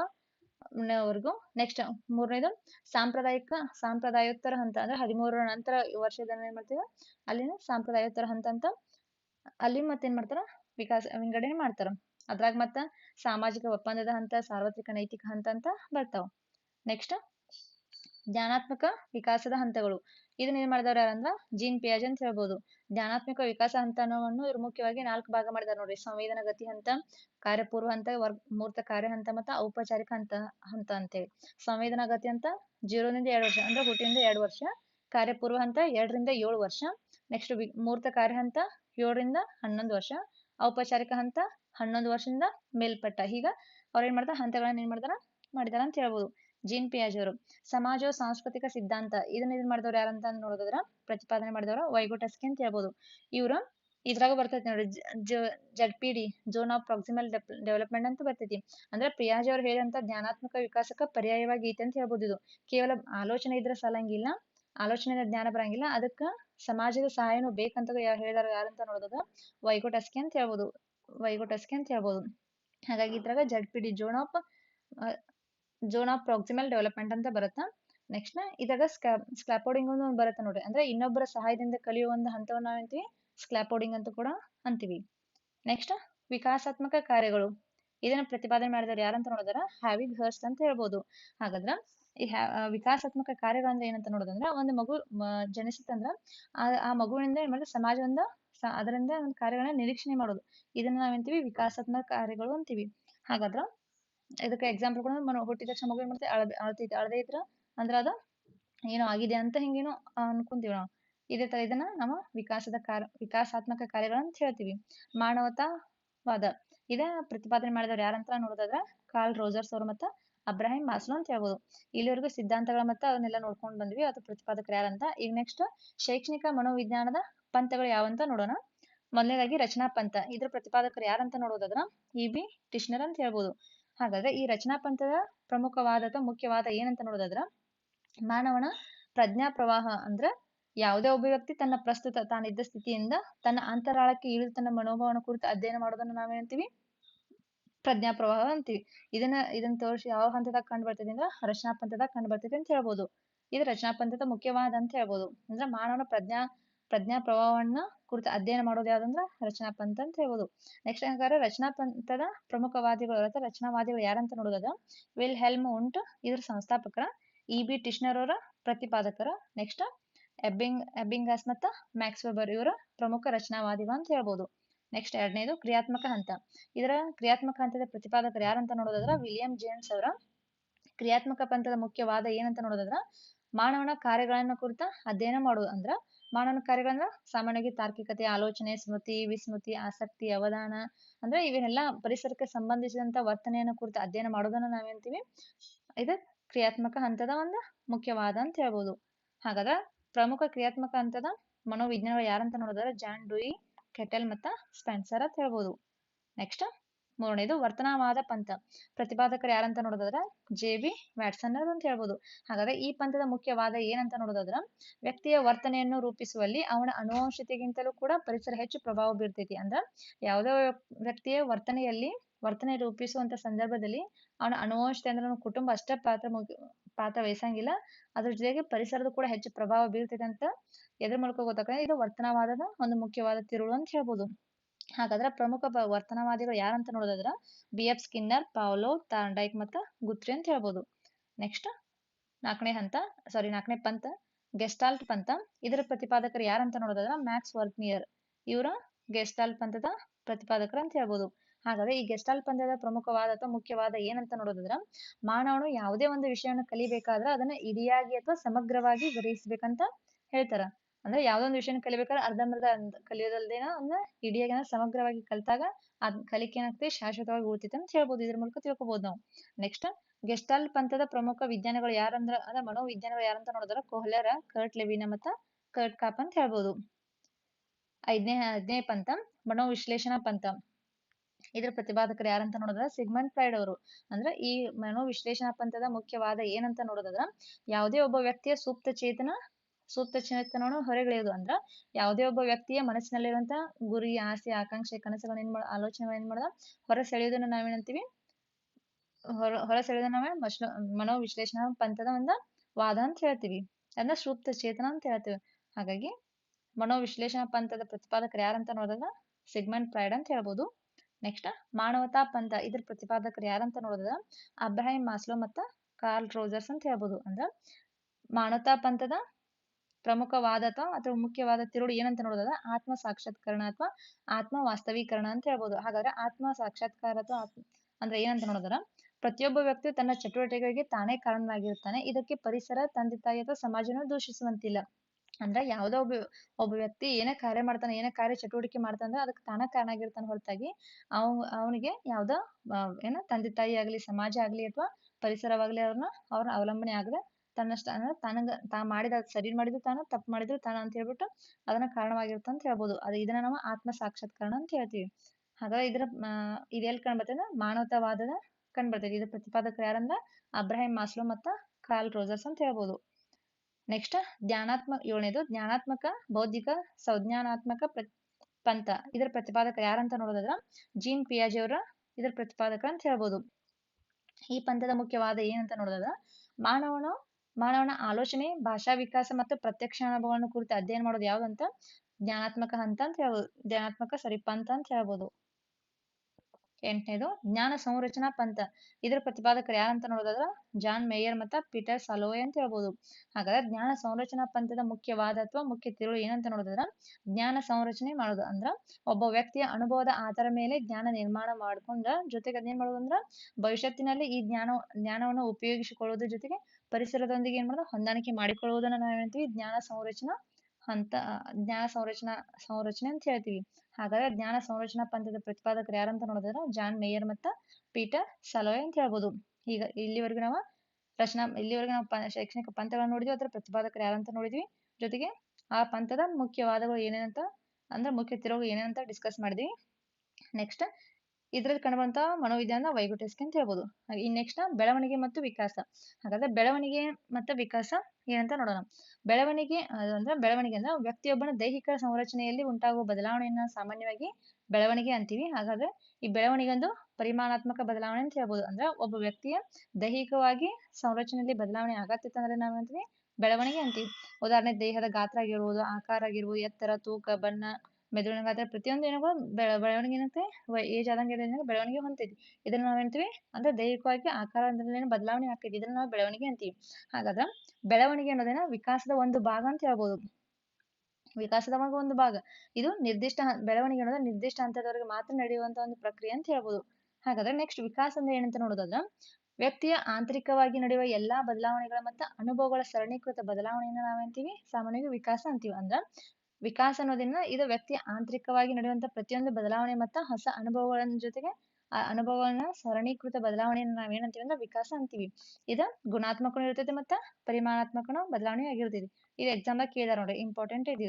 ವರೆಗೂ ನೆಕ್ಸ್ಟ್ ಮೂರನೇದು ಸಾಂಪ್ರದಾಯಿಕ ಸಾಂಪ್ರದಾಯೋತ್ತರ ಹಂತ ಅಂದ್ರೆ ಹದಿಮೂರರ ನಂತರ ವರ್ಷದಲ್ಲಿ ಏನ್ ಮಾಡ್ತೀವಿ? ಅಲ್ಲಿನ ಸಾಂಪ್ರದಾಯೋತ್ತರ ಹಂತ ಅಂತ ಅಲ್ಲಿ ಮತ್ತೇನ್ ಮಾಡ್ತಾರ? ವಿಕಾಸ, ವಿಂಗಡಣೆ ಮಾಡ್ತಾರ. ಅದ್ರಾಗ ಮತ್ತ ಸಾಮಾಜಿಕ ಒಪ್ಪಂದದ ಹಂತ, ಸಾರ್ವತ್ರಿಕ ನೈತಿಕ ಹಂತ ಅಂತ ಬರ್ತಾವ. ನೆಕ್ಸ್ಟ್ ಜ್ಞಾನಾತ್ಮಕ ವಿಕಾಸದ ಹಂತಗಳು. ಇದನ್ನ ಏನ್ ಮಾಡಿದವ್ರು ಯಾರಂದ್ರ ಜೀನ್ ಪಿಯಾಜ್ ಅಂತ ಹೇಳ್ಬೋದು. ಜ್ಞಾನಾತ್ಮಕ ವಿಕಾಸ ಹಂತವನ್ನು ಇವ್ರು ಮುಖ್ಯವಾಗಿ ನಾಲ್ಕು ಭಾಗ ಮಾಡಿದಾರ ನೋಡ್ರಿ. ಸಂವೇದನ ಗತಿ ಹಂತ, ಕಾರ್ಯಪೂರ್ವ ಹಂತ ಮೂರ್ತ ಕಾರ್ಯ ಹಂತ ಮತ್ತ ಔಪಚಾರಿಕ ಹಂತ ಹಂತ ಅಂತೇಳಿ. ಸಂವೇದನಾ ಗತಿ ಅಂತ ಜೀರೋದಿಂದ ಎರಡು ವರ್ಷ, ಅಂದ್ರೆ ಹುಟ್ಟಿನಿಂದ ಎರಡು ವರ್ಷ, ಕಾರ್ಯಪೂರ್ವ ಹಂತ ಎರಡರಿಂದ ಏಳು ವರ್ಷ ನೆಕ್ಸ್ಟ್ ಮೂರ್ತ ಕಾರ್ಯ ಹಂತ ಏಳರಿಂದ ಹನ್ನೊಂದು ವರ್ಷ, ಔಪಚಾರಿಕ ಹಂತ ಹನ್ನೊಂದು ವರ್ಷದಿಂದ ಮೇಲ್ಪಟ್ಟ. ಹೀಗ ಅವ್ರ ಏನ್ ಮಾಡ್ತಾರ? ಹಂತಗಳನ್ನ ಏನ್ ಮಾಡ್ತಾರ? ಮಾಡಿದಾರ ಅಂತ ಹೇಳ್ಬೋದು. ಜೀನ್ ಪಿಯಾಜ್ ಅವರು. ಸಮಾಜ ಸಾಂಸ್ಕೃತಿಕ ಸಿದ್ಧಾಂತ, ಇದನ್ನ ಇದು ಮಾಡಿದವ್ರು ಯಾರಂತ ನೋಡೋದ್ರ ಪ್ರತಿಪಾದನೆ ಮಾಡಿದವರು ವೈಗೋಟಸ್ಕಿ ಅಂತ ಹೇಳ್ಬೋದು. ಇವರು ಇದ್ರಾಗ ಬರ್ತೈತಿ ನೋಡ್ರಿ Z P D zone of proximal development ಅಂತ ಬರ್ತೈತಿ. ಅಂದ್ರೆ ಪ್ರಿಯಾಜ್ ಅವ್ರು ಹೇಳಿದಂತ ಜ್ಞಾನಾತ್ಮಕ ವಿಕಾಸಕ್ಕೆ ಪರ್ಯಾಯವಾಗಿ ಐತೆ ಅಂತ ಹೇಳ್ಬೋದು ಇದು. ಕೇವಲ ಆಲೋಚನೆ ಇದ್ರೆ ಸಲಂಗಿಲ್ಲ, ಆಲೋಚನೆಯಿಂದ ಜ್ಞಾನ ಬರಂಗಿಲ್ಲ, ಅದಕ್ಕ ಸಮಾಜದ ಸಹಾಯನೂ ಬೇಕಂತ ಹೇಳಿದಾರ ಯಾರಂತ ನೋಡೋದಾಗ ವೈಗೋಟಸ್ಕಿ ಅಂತ ಹೇಳ್ಬೋದು ವೈಗೋಟಸ್ಕಿ ಅಂತ ಹೇಳ್ಬೋದು. ಹಾಗಾಗಿ ಇದ್ರಾಗ Z P D zone of zone of proximal development ಅಂತ ಬರುತ್ತೆ? ನೆಕ್ಸ್ಟ್ ಇದಾಗ ಸ್ಕ್ಯಾ ಸ್ಕ್ಲಾಪೋಡಿಂಗ್ ಒಂದು ಬರುತ್ತೆ ನೋಡ್ರಿ ಅಂದ್ರೆ ಇನ್ನೊಬ್ಬರ ಸಹಾಯದಿಂದ ಕಲಿಯುವ ಒಂದು ಹಂತವನ್ನ ನಾವ್ ಅಂತೀವಿ ಸ್ಕ್ಲಾಪೋಡಿಂಗ್ ಅಂತ ಕೂಡ ಅಂತೀವಿ. ನೆಕ್ಸ್ಟ್ ವಿಕಾಸಾತ್ಮಕ ಕಾರ್ಯಗಳು. ಇದನ್ನ ಪ್ರತಿಪಾದನೆ ಮಾಡಿದವರು ಯಾರಂತ ನೋಡಿದಾರ? ಹ್ಯಾವಿಗ್ ಹರ್ಸ್ಟ್ ಅಂತ ಹೇಳ್ಬೋದು. ಹಾಗಾದ್ರ ಈ ವಿಕಾಸಾತ್ಮಕ ಕಾರ್ಯಗಳಂದ್ರೆ ಏನಂತ ನೋಡೋದಂದ್ರ ಒಂದು ಮಗು ಜನಿಸುತ್ತಂದ್ರ ಆ ಮಗುವಿನಿಂದ ಏನ್ ಮಾಡಿದ್ರೆ ಸಮಾಜ ಒಂದು ಅದರಿಂದ ಒಂದು ಕಾರ್ಯಗಳನ್ನ ನಿರೀಕ್ಷಣೆ ಮಾಡೋದು. ಇದನ್ನ ನಾವೇಂತೀವಿ ವಿಕಾಸಾತ್ಮಕ ಕಾರ್ಯಗಳು ಅಂತೀವಿ. ಹಾಗಾದ್ರ ಇದಕ್ಕೆ ಎಕ್ಸಾಂಪಲ್ ಕೂಡ ಮನ ಹುಟ್ಟಿದ ತಕ್ಷಣ ಮಗು ಏನ್ ಮಾಡುತ್ತೆ ಅಳ್ತೈತಿ. ಅಳದೇ ಇದ್ರ ಅಂದ್ರ ಅದ ಏನೋ ಆಗಿದೆ ಅಂತ ಹಿಂಗೇನೋ ಅನ್ಕೊಂತೀವಿ ನಾವು. ಇದೇ ತರ ಇದನ್ನ ನಮ್ಮ ವಿಕಾಸದ ಕಾರ ವಿಕಾಸಾತ್ಮಕ ಕಾರ್ಯಗಳು ಅಂತ ಹೇಳ್ತೀವಿ. ಮಾನವತಾವಾದ. ಇದ ಪ್ರತಿಪಾದನೆ ಮಾಡಿದವ್ರು ಯಾರಂತ ನೋಡೋದಾದ್ರ ಕಾರ್ಲ್ ರೋಜರ್ಸ್ ಅವರು ಮತ್ತ ಅಬ್ರಾಹಿಂ ಮಾಸ್ಲೋ ಅಂತ ಹೇಳ್ಬೋದು. ಇಲ್ಲಿವರೆಗೂ ಸಿದ್ಧಾಂತಗಳ ಮತ್ತ ಅವನ್ನೆಲ್ಲ ನೋಡ್ಕೊಂಡ್ ಬಂದ್ವಿ. ಅದು ಪ್ರತಿಪಾದಕರು ಯಾರಂತ. ಈಗ ನೆಕ್ಸ್ಟ್ ಶೈಕ್ಷಣಿಕ ಮನೋವಿಜ್ಞಾನದ ಪಂಥಗಳು ಯಾವಂತ ನೋಡೋಣ. ಮೊದಲನೇದಾಗಿ ರಚನಾ ಪಂಥ ಇದ್ರ ಪ್ರತಿಪಾದಕರು ಯಾರಂತ ನೋಡೋದಾದ್ರ ಇ ಬಿ ಟಿಶ್ನರ್ ಅಂತ ಹೇಳ್ಬೋದು. ಹಾಗಾದ್ರೆ ಈ ರಚನಾ ಪಂಥದ ಪ್ರಮುಖವಾದ ಅಥವಾ ಮುಖ್ಯವಾದ ಏನಂತ ನೋಡೋದಾದ್ರ ಮಾನವನ ಪ್ರಜ್ಞಾ ಪ್ರವಾಹ ಅಂದ್ರ ಯಾವುದೇ ಒಬ್ಬ ವ್ಯಕ್ತಿ ತನ್ನ ಪ್ರಸ್ತುತ ತಾನಿದ್ದ ಸ್ಥಿತಿಯಿಂದ ತನ್ನ ಅಂತರಾಳಕ್ಕೆ ಇಳಿದು ತನ್ನ ಮನೋಭಾವನ ಕುರಿತು ಅಧ್ಯಯನ ಮಾಡೋದನ್ನ ನಾವೇನಂತೀವಿ ಪ್ರಜ್ಞಾ ಪ್ರವಾಹ ಅಂತೀವಿ. ಇದನ್ನ ಇದನ್ನ ತೋರಿಸಿ ಯಾವ ಹಂತದಾಗ ಕಂಡು ಬರ್ತದೆ ಅಂದ್ರ ರಚನಾ ಪಂಥದಾಗ ಕಂಡು ಬರ್ತದೆ ಅಂತ ಹೇಳ್ಬೋದು. ಇದು ರಚನಾ ಪಂಥದ ಮುಖ್ಯವಾದ ಅಂತ ಹೇಳ್ಬೋದು. ಅಂದ್ರೆ ಮಾನವನ ಪ್ರಜ್ಞಾ ಪ್ರಜ್ಞಾ ಪ್ರಭಾವವನ್ನ ಕುರಿತು ಅಧ್ಯಯನ ಮಾಡೋದು ಯಾವ್ದಂದ್ರ ರಚನಾ ಪಂಥ ಅಂತ ಹೇಳ್ಬೋದು. ನೆಕ್ಸ್ಟ್ ಹಂಗಾರೆ ರಚನಾ ಪಂಥದ ಪ್ರಮುಖವಾದಿಗಳು ಅಥವಾ ರಚನಾವಾದಿಗಳು ಯಾರಂತ ನೋಡೋದಾದ್ರ ವಿಲ್ ಹೆಲ್ಮ್ ಉಂಟ್, ಇದ್ರ ಸಂಸ್ಥಾಪಕರ ಇ ಬಿ ಟಿಶ್ನರ್ ಅವರ ಪ್ರತಿಪಾದಕರ. ನೆಕ್ಸ್ಟ್ ಎಬ್ಬಿಂಗ್, ಎಬ್ಬಿಂಗಾಸ್ ಮತ್ತು ಮ್ಯಾಕ್ಸ್ ವೆಬರ್ ಇವರ ಪ್ರಮುಖ ರಚನಾವಾದಿಗಳು ಅಂತ ಹೇಳ್ಬೋದು. ನೆಕ್ಸ್ಟ್ ಎರಡನೇದು ಕ್ರಿಯಾತ್ಮಕ ಹಂತ. ಇದರ ಕ್ರಿಯಾತ್ಮಕ ಹಂತದ ಪ್ರತಿಪಾದಕರು ಯಾರಂತ ನೋಡೋದಾದ್ರ? ವಿಲಿಯಂ ಜೇಮ್ಸ್ ಅವರ. ಕ್ರಿಯಾತ್ಮಕ ಪಂಥದ ಮುಖ್ಯವಾದ ಏನಂತ ನೋಡೋದಾದ್ರ? ಮಾನವನ ಕಾರ್ಯಗಳನ್ನ ಕುರಿತ ಅಧ್ಯಯನ ಮಾಡೋದು ಅಂದ್ರ ಮಾನವನ ಕಾರ್ಯಗಳಂದ್ರ ಸಾಮಾನ್ಯವಾಗಿ ತಾರ್ಕಿಕತೆ, ಆಲೋಚನೆ, ಸ್ಮೃತಿ, ವಿಸ್ಮೃತಿ, ಆಸಕ್ತಿ, ಅವಧಾನ ಅಂದ್ರೆ ಇವನ್ನೆಲ್ಲ ಪರಿಸರಕ್ಕೆ ಸಂಬಂಧಿಸಿದಂತ ವರ್ತನೆಯನ್ನ ಕುರಿತು ಅಧ್ಯಯನ ಮಾಡೋದನ್ನ ನಾವೇಂತೀವಿ ಇದು ಕ್ರಿಯಾತ್ಮಕ ಹಂತದ ಒಂದು ಮುಖ್ಯವಾದ ಅಂತ ಹೇಳ್ಬೋದು. ಹಾಗಾದ್ರೆ ಪ್ರಮುಖ ಕ್ರಿಯಾತ್ಮಕ ಹಂತದ ಮನೋವಿಜ್ಞಾನಗಳು ಯಾರಂತ ನೋಡಿದ್ರೆ, ಜಾನ್ ಡೂಯಿ, ಕೆಟೆಲ್ ಮತ್ತ ಸ್ಪೆನ್ಸರ್ ಅಂತ ಹೇಳ್ಬೋದು. ನೆಕ್ಸ್ಟ್ ಮೂರನೇದು ವರ್ತನವಾದ ಪಂಥ. ಪ್ರತಿಪಾದಕರು ಯಾರಂತ ನೋಡೋದಾದ್ರ ಜೆ ಬಿ ವ್ಯಾಟ್ಸನ್ ಅಂತ ಹೇಳ್ಬೋದು. ಹಾಗಾದ್ರೆ ಈ ಪಂಥದ ಮುಖ್ಯವಾದ ಏನಂತ ನೋಡೋದಾದ್ರ ವ್ಯಕ್ತಿಯ ವರ್ತನೆಯನ್ನು ರೂಪಿಸುವಲ್ಲಿ ಅವನ ಅನುವಂಶತೆಗಿಂತಲೂ ಕೂಡ ಪರಿಸರ ಹೆಚ್ಚು ಪ್ರಭಾವ ಬೀರ್ತೈತಿ. ಅಂದ್ರ ಯಾವುದೇ ವ್ಯಕ್ತಿಯ ವರ್ತನೆಯಲ್ಲಿ ವರ್ತನೆ ರೂಪಿಸುವಂತ ಸಂದರ್ಭದಲ್ಲಿ ಅವನ ಅನುವಂಶತೆ ಅಂದ್ರೆ ಕುಟುಂಬ ಅಷ್ಟೇ ಪಾತ್ರ ಪಾತ್ರ ವಹಿಸಂಗಿಲ್ಲ. ಅದ್ರ ಜೊತೆಗೆ ಪರಿಸರದ ಕೂಡ ಹೆಚ್ಚು ಪ್ರಭಾವ ಬೀರ್ತೈತೆ ಅಂತ ಎದ್ರ ಮೂಲಕ ಗೊತ್ತಾಗ್ತದೆ? ಇದು ವರ್ತನವಾದದ ಒಂದು ಮುಖ್ಯವಾದ ತಿರುಳು ಅಂತ ಹೇಳ್ಬೋದು. ಹಾಗಾದ್ರೆ ಪ್ರಮುಖ ವರ್ತನವಾದಿಗಳು ಯಾರಂತ ನೋಡೋದಾದ್ರೆ B F Skinner, Pavlov Thorndike ಮತ್ತ ಗುತ್ರಿ ಅಂತ ಹೇಳ್ಬೋದು. ನೆಕ್ಸ್ಟ್ ನಾಲ್ಕನೇ ಹಂತ ಸಾರಿ ನಾಲ್ಕನೇ ಪಂಥ ಗೆಸ್ಟಾಲ್ಟ್ ಪಂಥ ಇದರ ಪ್ರತಿಪಾದಕರು ಯಾರಂತ ನೋಡೋದಾದ್ರ ಮ್ಯಾಕ್ಸ್ ವರ್ಕ್ನಿಯರ್ ಇವರ ಗೆಸ್ಟಾಲ್ಟ್ ಪಂಥದ ಪ್ರತಿಪಾದಕರು ಅಂತ ಹೇಳ್ಬೋದು. ಹಾಗಾದ್ರೆ ಈ ಗೆಸ್ಟಾಲ್ ಪಂಥದ ಪ್ರಮುಖವಾದ ಅಥವಾ ಮುಖ್ಯವಾದ ಏನಂತ ನೋಡೋದಾದ್ರ ಮಾನವನು ಯಾವುದೇ ಒಂದು ವಿಷಯವನ್ನು ಕಲಿಬೇಕಾದ್ರೆ ಅದನ್ನ ಇಡಿಯಾಗಿ ಅಥವಾ ಸಮಗ್ರವಾಗಿ ಗ್ರಹಿಸ್ಬೇಕಂತ ಹೇಳ್ತಾರ. ಅಂದ್ರೆ ಯಾವ್ದೊಂದು ವಿಷಯನ ಕಲಿಬೇಕಾದ್ರೆ ಅರ್ಧಂಬರ್ಧ ಕಲಿಯೋದಲ್ದೇನ ಅಂದ್ರೆ ಇಡಿಯಾಗಿ ಸಮಗ್ರವಾಗಿ ಕಲಿತಾಗ ಅದ್ ಕಲಿಕೆ ಏನಾಗ್ತದೆ ಶಾಶ್ವತವಾಗಿ ಉಳಿತೈತೆ ಅಂತ ಹೇಳ್ಬೋದು. ಇದ್ರ ಮೂಲಕ ತಿಳ್ಕೊಬಹುದು ನಾವು. ನೆಕ್ಸ್ಟ್ ಗೆಸ್ಟಾಲ್ ಪಂಥದ ಪ್ರಮುಖ ವಿಜ್ಞಾನಿಗಳು ಯಾರಂದ್ರ ಅಂದ್ರೆ ಮನೋವಿಜ್ಞಾನಿಗಳು ಯಾರಂತ ನೋಡಿದ್ರ ಕೊಹ್ಲರ, ಕರ್ಟ್ ಲೆವಿನ ಮತ್ತ ಕರ್ಟ್ ಕಾಪ್ ಅಂತ ಹೇಳ್ಬೋದು. ಐದನೇ ಐದನೇ ಪಂಥ ಮನೋವಿಶ್ಲೇಷಣಾ ಪಂಥ. ಇದ್ರ ಪ್ರತಿಪಾದಕರು ಯಾರಂತ ನೋಡಿದ್ರೆ ಸಿಗ್ಮಂಡ್ ಫ್ರೈಡ್ ಅವರು. ಅಂದ್ರೆ ಈ ಮನೋವಿಶ್ಲೇಷಣಾ ಪಂಥದ ಮುಖ್ಯವಾದ ಏನಂತ ನೋಡೋದಾದ್ರ ಯಾವುದೇ ಒಬ್ಬ ವ್ಯಕ್ತಿಯ ಸೂಕ್ತ ಚೇತನ ಸೂಕ್ತ ಚೇತನವನ್ನು ಹೊರಗೆಳೆಯೋದು ಅಂದ್ರ ಯಾವುದೇ ಒಬ್ಬ ವ್ಯಕ್ತಿಯ ಮನಸ್ಸಿನಲ್ಲಿರುವಂತಹ ಗುರಿ, ಆಸೆ, ಆಕಾಂಕ್ಷೆ, ಕನಸುಗಳನ್ನ ಏನ್ ಮಾಡ ಆಲೋಚನೆ ಏನ್ ಮಾಡದ? ಹೊರ ಸೆಳೆಯೋದನ್ನ ನಾವೇನಂತೀವಿ ಹೊರ ಹೊರ ಸೆಳೆದ ನಾವೇ ಮನೋವಿಶ್ಲೇಷಣಾ ಪಂಥದ ಒಂದು ವಾದ ಅಂತ ಹೇಳ್ತೀವಿ. ಅದನ್ನ ಸೂಕ್ತ ಚೇತನ ಅಂತ ಹೇಳ್ತೀವಿ. ಹಾಗಾಗಿ ಮನೋವಿಶ್ಲೇಷಣಾ ಪಂಥದ ಪ್ರತಿಪಾದಕರು ಯಾರಂತ ನೋಡಿದಾಗ ಸಿಗ್ಮೆಂಟ್ ಪ್ರೈಡ್ ಅಂತ ಹೇಳ್ಬೋದು. ನೆಕ್ಸ್ಟ್ ಮಾನವತಾ ಪಂಥ ಇದ್ರ ಪ್ರತಿಪಾದಕರು ಯಾರಂತ ನೋಡಿದ್ರೆ ಅಬ್ರಾಹಿಂ ಮಾಸ್ಲೋ ಮತ್ತ ಕಾರ್ಲ್ ರೋಜರ್ಸ್ ಅಂತ ಹೇಳ್ಬೋದು. ಅಂದ್ರ ಮಾನವತಾ ಪಂಥದ ಪ್ರಮುಖವಾದ ಅಥವಾ ಅಥವಾ ಮುಖ್ಯವಾದ ತಿರುಳು ಏನಂತ ನೋಡೋದಾದ್ರೆ ಆತ್ಮ ಸಾಕ್ಷಾತ್ಕರಣ ಅಥವಾ ಆತ್ಮ ವಾಸ್ತವೀಕರಣ ಅಂತ ಹೇಳ್ಬೋದು. ಹಾಗಾದ್ರೆ ಆತ್ಮ ಸಾಕ್ಷಾತ್ಕಾರ ಅಥವಾ ಅಂದ್ರೆ ಏನಂತ ನೋಡಿದ್ರ ಪ್ರತಿಯೊಬ್ಬ ವ್ಯಕ್ತಿಯು ತನ್ನ ಚಟುವಟಿಕೆಗಳಿಗೆ ತಾನೇ ಕಾರಣನಾಗಿರುತ್ತಾನೆ. ಇದಕ್ಕೆ ಪರಿಸರ, ತಂದೆ ತಾಯಿ ಅಥವಾ ಸಮಾಜನ ದೂಷಿಸುವಂತಿಲ್ಲ. ಅಂದ್ರೆ ಯಾವ್ದೋ ಒಬ್ಬ ಒಬ್ಬ ವ್ಯಕ್ತಿ ಏನೇ ಕಾರ್ಯ ಮಾಡ್ತಾನೆ, ಏನೇ ಕಾರ್ಯ ಚಟುವಟಿಕೆ ಮಾಡ್ತಾನೆ ಅದಕ್ಕೆ ತಾನೇ ಕಾರಣ ಆಗಿರ್ತಾನೆ ಹೊರತಾಗಿ ಅವ್ ಅವನಿಗೆ ಯಾವ್ದೋ ಏನ ತಂದೆ ತಾಯಿ ಆಗ್ಲಿ, ಸಮಾಜ ಆಗ್ಲಿ ಅಥವಾ ಪರಿಸರವಾಗ್ಲಿ ಅವ್ರನ್ನ ಅವ್ರ ಅವಲಂಬನೆ ಆಗದೆ ತನ್ನಷ್ಟ ಅಂದ್ರೆ ತನಗ ತಾ ಮಾಡಿದ ಸರಿ ಮಾಡಿದ್ರು ತಾನು ತಪ್ಪು ಮಾಡಿದ್ರು ತಾನು ಅಂತ ಹೇಳ್ಬಿಟ್ಟು ಅದನ್ನ ಕಾರಣವಾಗಿರುತ್ತೆ ಅಂತ ಹೇಳ್ಬೋದು. ಅದು ಇದನ್ನ ನಾವು ಆತ್ಮ ಸಾಕ್ಷಾತ್ಕರಣ ಅಂತ ಹೇಳ್ತೀವಿ. ಹಾಗಾದ್ರೆ ಇದರ ಆ, ಇದು ಎಲ್ಲಿ ಕಂಡ್ಬರ್ತದೆ ಮಾನವತಾವಾದದ ಕಂಡ್ಬರ್ತೈತಿ ಇದ್ರ ಪ್ರತಿಪಾದಕರು ಯಾರಂದ್ರ ಅಬ್ರಾಹಿಂ ಮಾಸ್ಲೋ ಮತ್ತ ಕಾರ್ಲ್ ರೋಜರ್ಸ್ ಅಂತ ಹೇಳ್ಬೋದು. ನೆಕ್ಸ್ಟ್ ಜ್ಞಾನಾತ್ಮಕ ಏಳನೇದು ಜ್ಞಾನಾತ್ಮಕ ಬೌದ್ಧಿಕ ಸಂಜ್ಞಾನಾತ್ಮಕ ಪಂಥ. ಇದರ ಪ್ರತಿಪಾದಕ ಯಾರಂತ ನೋಡೋದಾದ್ರ ಜೀನ್ ಪಿಯಾಜಿ ಅವರ ಇದರ ಪ್ರತಿಪಾದಕ ಅಂತ ಹೇಳ್ಬೋದು. ಈ ಪಂಥದ ಮುಖ್ಯವಾದ ಏನಂತ ನೋಡೋದಾದ್ರ ಮಾನವನ ಮಾನವನ ಆಲೋಚನೆ, ಭಾಷಾ ವಿಕಾಸ ಮತ್ತು ಪ್ರತ್ಯಕ್ಷ ಅನುಭವವನ್ನು ಕುರಿತು ಅಧ್ಯಯನ ಮಾಡೋದು ಯಾವ್ದಂತ? ಜ್ಞಾನಾತ್ಮಕ ಹಂತ ಅಂತ ಹೇಳ್ಬೋದು ಜ್ಞಾನಾತ್ಮಕ ಸರಿ ಪಂಥ ಅಂತ ಹೇಳ್ಬೋದು. ಎಂಟನೇದು, ಜ್ಞಾನ ಸಂರಚನಾ ಪಂಥ. ಇದರ ಪ್ರತಿಪಾದಕರು ಯಾರಂತ ನೋಡೋದಾದ್ರ, ಜಾನ್ ಮೇಯರ್ ಮತ್ತ ಪೀಟರ್ ಸಲೋಯ್ ಅಂತ ಹೇಳ್ಬೋದು. ಹಾಗಾದ್ರೆ ಜ್ಞಾನ ಸಂರಚನಾ ಪಂಥದ ಮುಖ್ಯವಾದ ಅಥವಾ ಮುಖ್ಯ ತಿರುಳು ಏನಂತ ನೋಡೋದಾದ್ರ, ಜ್ಞಾನ ಸಂರಚನೆ ಮಾಡೋದು. ಅಂದ್ರ ಒಬ್ಬ ವ್ಯಕ್ತಿಯ ಅನುಭವದ ಆಧಾರ ಮೇಲೆ ಜ್ಞಾನ ನಿರ್ಮಾಣ ಮಾಡ್ಕೊಂಡ್ರ ಜೊತೆಗೆ ಅದೇನ್ ಮಾಡೋದು ಅಂದ್ರ ಭವಿಷ್ಯತ್ತಿನಲ್ಲಿ ಈ ಜ್ಞಾನ ಜ್ಞಾನವನ್ನು ಉಪಯೋಗಿಸಿಕೊಳ್ಳೋದ್ರ ಜೊತೆಗೆ ಪರಿಸರದೊಂದಿಗೆ ಏನ್ ಮಾಡೋದು? ಹೊಂದಾಣಿಕೆ ಮಾಡಿಕೊಳ್ಳುವುದನ್ನ ನಾವ್ ಹೇಳ್ತೀವಿ. ಜ್ಞಾನ ಸಂರಚನಾ ಹಂತ ಜ್ಞಾನ ಸಂರಚನಾ, ಸಂರಚನೆ ಅಂತ ಹೇಳ್ತೀವಿ. ಹಾಗಾದ್ರೆ ಜ್ಞಾನ ಸಂರಚನಾ ಪಂಥದ ಪ್ರತಿಪಾದಕರು ಯಾರಂತ ನೋಡಿದ್ರೆ ಜಾನ್ ಮೇಯರ್ ಮತ್ತ ಪೀಟರ್ ಸಲೋಯ್ ಅಂತ ಹೇಳ್ಬೋದು. ಈಗ ಇಲ್ಲಿವರೆಗೂ ನಾವು ರಚನಾ, ಇಲ್ಲಿವರೆಗೂ ನಾವು ಶೈಕ್ಷಣಿಕ ಪಂಥಗಳನ್ನ ನೋಡಿದ್ವಿ. ಅದರ ಪ್ರತಿಪಾದಕರು ಯಾರಂತ ನೋಡಿದ್ವಿ. ಜೊತೆಗೆ ಆ ಪಂಥದ ಮುಖ್ಯವಾದಗಳು ಏನೇನಂತ, ಅಂದ್ರೆ ಮುಖ್ಯ ತಿರುವು ಏನೇನಂತ ಡಿಸ್ಕಸ್ ಮಾಡಿದ್ವಿ. ನೆಕ್ಸ್ಟ್ ಇದ್ರಲ್ಲಿ ಕಂಡುಬಂತ ಮನೋವಿಜ್ಞಾನ ವೈಗುಟಿಸ್ಕೆ ಅಂತ ಹೇಳ್ಬೋದು. ಇನ್ ನೆಕ್ಸ್ಟ್ ಬೆಳವಣಿಗೆ ಮತ್ತು ವಿಕಾಸ. ಹಾಗಾದ್ರೆ ಬೆಳವಣಿಗೆ ಮತ್ತು ವಿಕಾಸ ಏನಂತ ನೋಡೋಣ. ಬೆಳವಣಿಗೆ ಅದು ಅಂದ್ರೆ ಬೆಳವಣಿಗೆ ಅಂದ್ರೆ ವ್ಯಕ್ತಿಯೊಬ್ಬನ ದೈಹಿಕ ಸಂರಚನೆಯಲ್ಲಿ ಉಂಟಾಗುವ ಬದಲಾವಣೆಯನ್ನ ಸಾಮಾನ್ಯವಾಗಿ ಬೆಳವಣಿಗೆ ಅಂತೀವಿ. ಹಾಗಾದ್ರೆ ಈ ಬೆಳವಣಿಗೆ ಒಂದು ಪರಿಮಾಣಾತ್ಮಕ ಬದಲಾವಣೆ ಅಂತ ಹೇಳ್ಬೋದು. ಅಂದ್ರೆ ಒಬ್ಬ ವ್ಯಕ್ತಿಯ ದೈಹಿಕವಾಗಿ ಸಂರಚನೆಯಲ್ಲಿ ಬದಲಾವಣೆ ಆಗತ್ತಿತ್ತು ಅಂದ್ರೆ ನಾವ್ ಅಂತೀವಿ ಬೆಳವಣಿಗೆ ಅಂತೀವಿ. ಉದಾಹರಣೆ ದೇಹದ ಗಾತ್ರ ಆಗಿರ್ಬೋದು, ಆಕಾರ ಆಗಿರ್ಬೋದು, ಎತ್ತರ, ತೂಕ, ಬಣ್ಣ ಮೆದುಳಿನ ಗಾತ್ರ ಪ್ರತಿಯೊಂದು ಬೆಳ ಬೆಳವಣಿಗೆ ಏನಂತೆ ಏಜ್ ಆದಂಗೆ ಬೆಳವಣಿಗೆ ಹೊಂತೈತಿ ಇದನ್ನ ನಾವ್ ಏನಂತೀವಿ ಅಂದ್ರೆ ದೈಹಿಕವಾಗಿ ಆಕಾರದಲ್ಲಿ ಬದಲಾವಣೆ ಆಗ್ತೈತಿ ಇದನ್ನ ನಾವು ಬೆಳವಣಿಗೆ ಅಂತೀವಿ. ಹಾಗಾದ್ರೆ ಬೆಳವಣಿಗೆ ಅನ್ನೋದೇನ ವಿಕಾಸದ ಒಂದು ಭಾಗ ಅಂತ ಹೇಳ್ಬೋದು. ವಿಕಾಸದ ಒಂದು ಭಾಗ. ಇದು ನಿರ್ದಿಷ್ಟ ಬೆಳವಣಿಗೆ ಅನ್ನೋದು ನಿರ್ದಿಷ್ಟ ಹಂತದವರೆಗೆ ಮಾತ್ರ ನಡೆಯುವಂತ ಒಂದು ಪ್ರಕ್ರಿಯೆ ಅಂತ ಹೇಳ್ಬೋದು. ಹಾಗಾದ್ರೆ ನೆಕ್ಸ್ಟ್ ವಿಕಾಸ ಅಂದ್ರೆ ಏನಂತ ನೋಡೋದಾದ್ರೆ ವ್ಯಕ್ತಿಯ ಆಂತರಿಕವಾಗಿ ನಡೆಯುವ ಎಲ್ಲಾ ಬದಲಾವಣೆಗಳ ಮತ್ತು ಅನುಭವಗಳ ಸರಣೀಕೃತ ಬದಲಾವಣೆಯನ್ನ ನಾವೇಂತೀವಿ ಸಾಮಾನ್ಯವಾಗಿ ವಿಕಾಸ ಅಂತೀವಿ. ಅಂದ್ರ ವಿಕಾಸ ಅನ್ನೋದನ್ನ ಇದು ವ್ಯಕ್ತಿಯ ಆಂತರಿಕವಾಗಿ ನಡೆಯುವಂತ ಪ್ರತಿಯೊಂದು ಬದಲಾವಣೆ ಮತ್ತು ಹೊಸ ಅನುಭವಗಳ ಜೊತೆಗೆ, ಆ ಅನುಭವಗಳನ್ನ ಸರಣೀಕೃತ ಬದಲಾವಣೆಯನ್ನ ನಾವೇನಂತೀವಿ ಅಂದ್ರೆ ವಿಕಾಸ ಅಂತೀವಿ. ಇದು ಗುಣಾತ್ಮಕನು ಇರ್ತೈತಿ ಮತ್ತ ಪರಿಮಾಣಾತ್ಮಕನು ಬದಲಾವಣೆ ಆಗಿರ್ತೈತಿ. ಇದು ಎಕ್ಸಾಮ್ ದಾಗ ಕೇಳಿದಾರ ನೋಡ್ರಿ ಇಂಪಾರ್ಟೆಂಟ್ ಇದು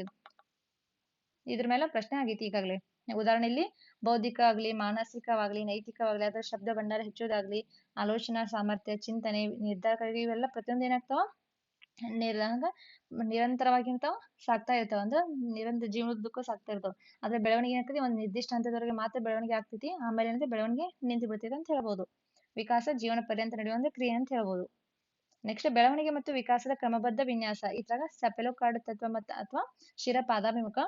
ಇದ್ರ ಮೇಲೆ ಪ್ರಶ್ನೆ ಆಗೈತಿ ಈಗಾಗಲೇ. ಉದಾಹರಣೆ ಇಲ್ಲಿ ಬೌದ್ಧಿಕ ಆಗ್ಲಿ ಮಾನಸಿಕವಾಗ್ಲಿ, ನೈತಿಕವಾಗ್ಲಿ ಅಥವಾ ಶಬ್ದ ಭಂಡಾರ ಹೆಚ್ಚೋದಾಗ್ಲಿ, ಆಲೋಚನಾ ಸಾಮರ್ಥ್ಯ, ಚಿಂತನೆ ನಿರ್ಧಾರ ಇವೆಲ್ಲ ಪ್ರತಿಯೊಂದು ಏನಾಗ್ತಾವ ನಿರ್ ಹಂಗ ನಿರಂತರವಾಗಿ ಏನಾಗ್ತಾವ ಸಾಗ್ತಾ ಇರ್ತಾವ. ಅಂದ್ರ ನಿರಂತರ ಜೀವನದುದ್ದಕ್ಕೂ ಸಾಗ್ತಾ ಇರ್ತಾವ. ಆದ್ರೆ ಬೆಳವಣಿಗೆ ಏನಾಗ್ತೈತಿ? ಒಂದ್ ನಿರ್ದಿಷ್ಟ ಹಂತದವರೆಗೆ ಮಾತ್ರ ಬೆಳವಣಿಗೆ ಆಗ್ತೈತಿ. ಆಮೇಲೆ ಏನಂದ್ರೆ ಬೆಳವಣಿಗೆ ನಿಂತು ಬಿಡ್ತೈತಿ ಅಂತ ಹೇಳ್ಬೋದು. ವಿಕಾಸ ಜೀವನ ಪರ್ಯಂತ ನಡೆಯುವಂತ ಕ್ರಿಯೆ ಅಂತ ಹೇಳ್ಬೋದು. ನೆಕ್ಸ್ಟ್ ಬೆಳವಣಿಗೆ ಮತ್ತು ವಿಕಾಸದ ಕ್ರಮಬದ್ಧ ವಿನ್ಯಾಸ. ಇದ್ರಾಗ ಸೆಪೆಲೋಕಾರ್ಡ್ ತತ್ವ ಮತ್ತು ಅಥವಾ ಶಿರ ಪಾದಾಭಿಮುಖ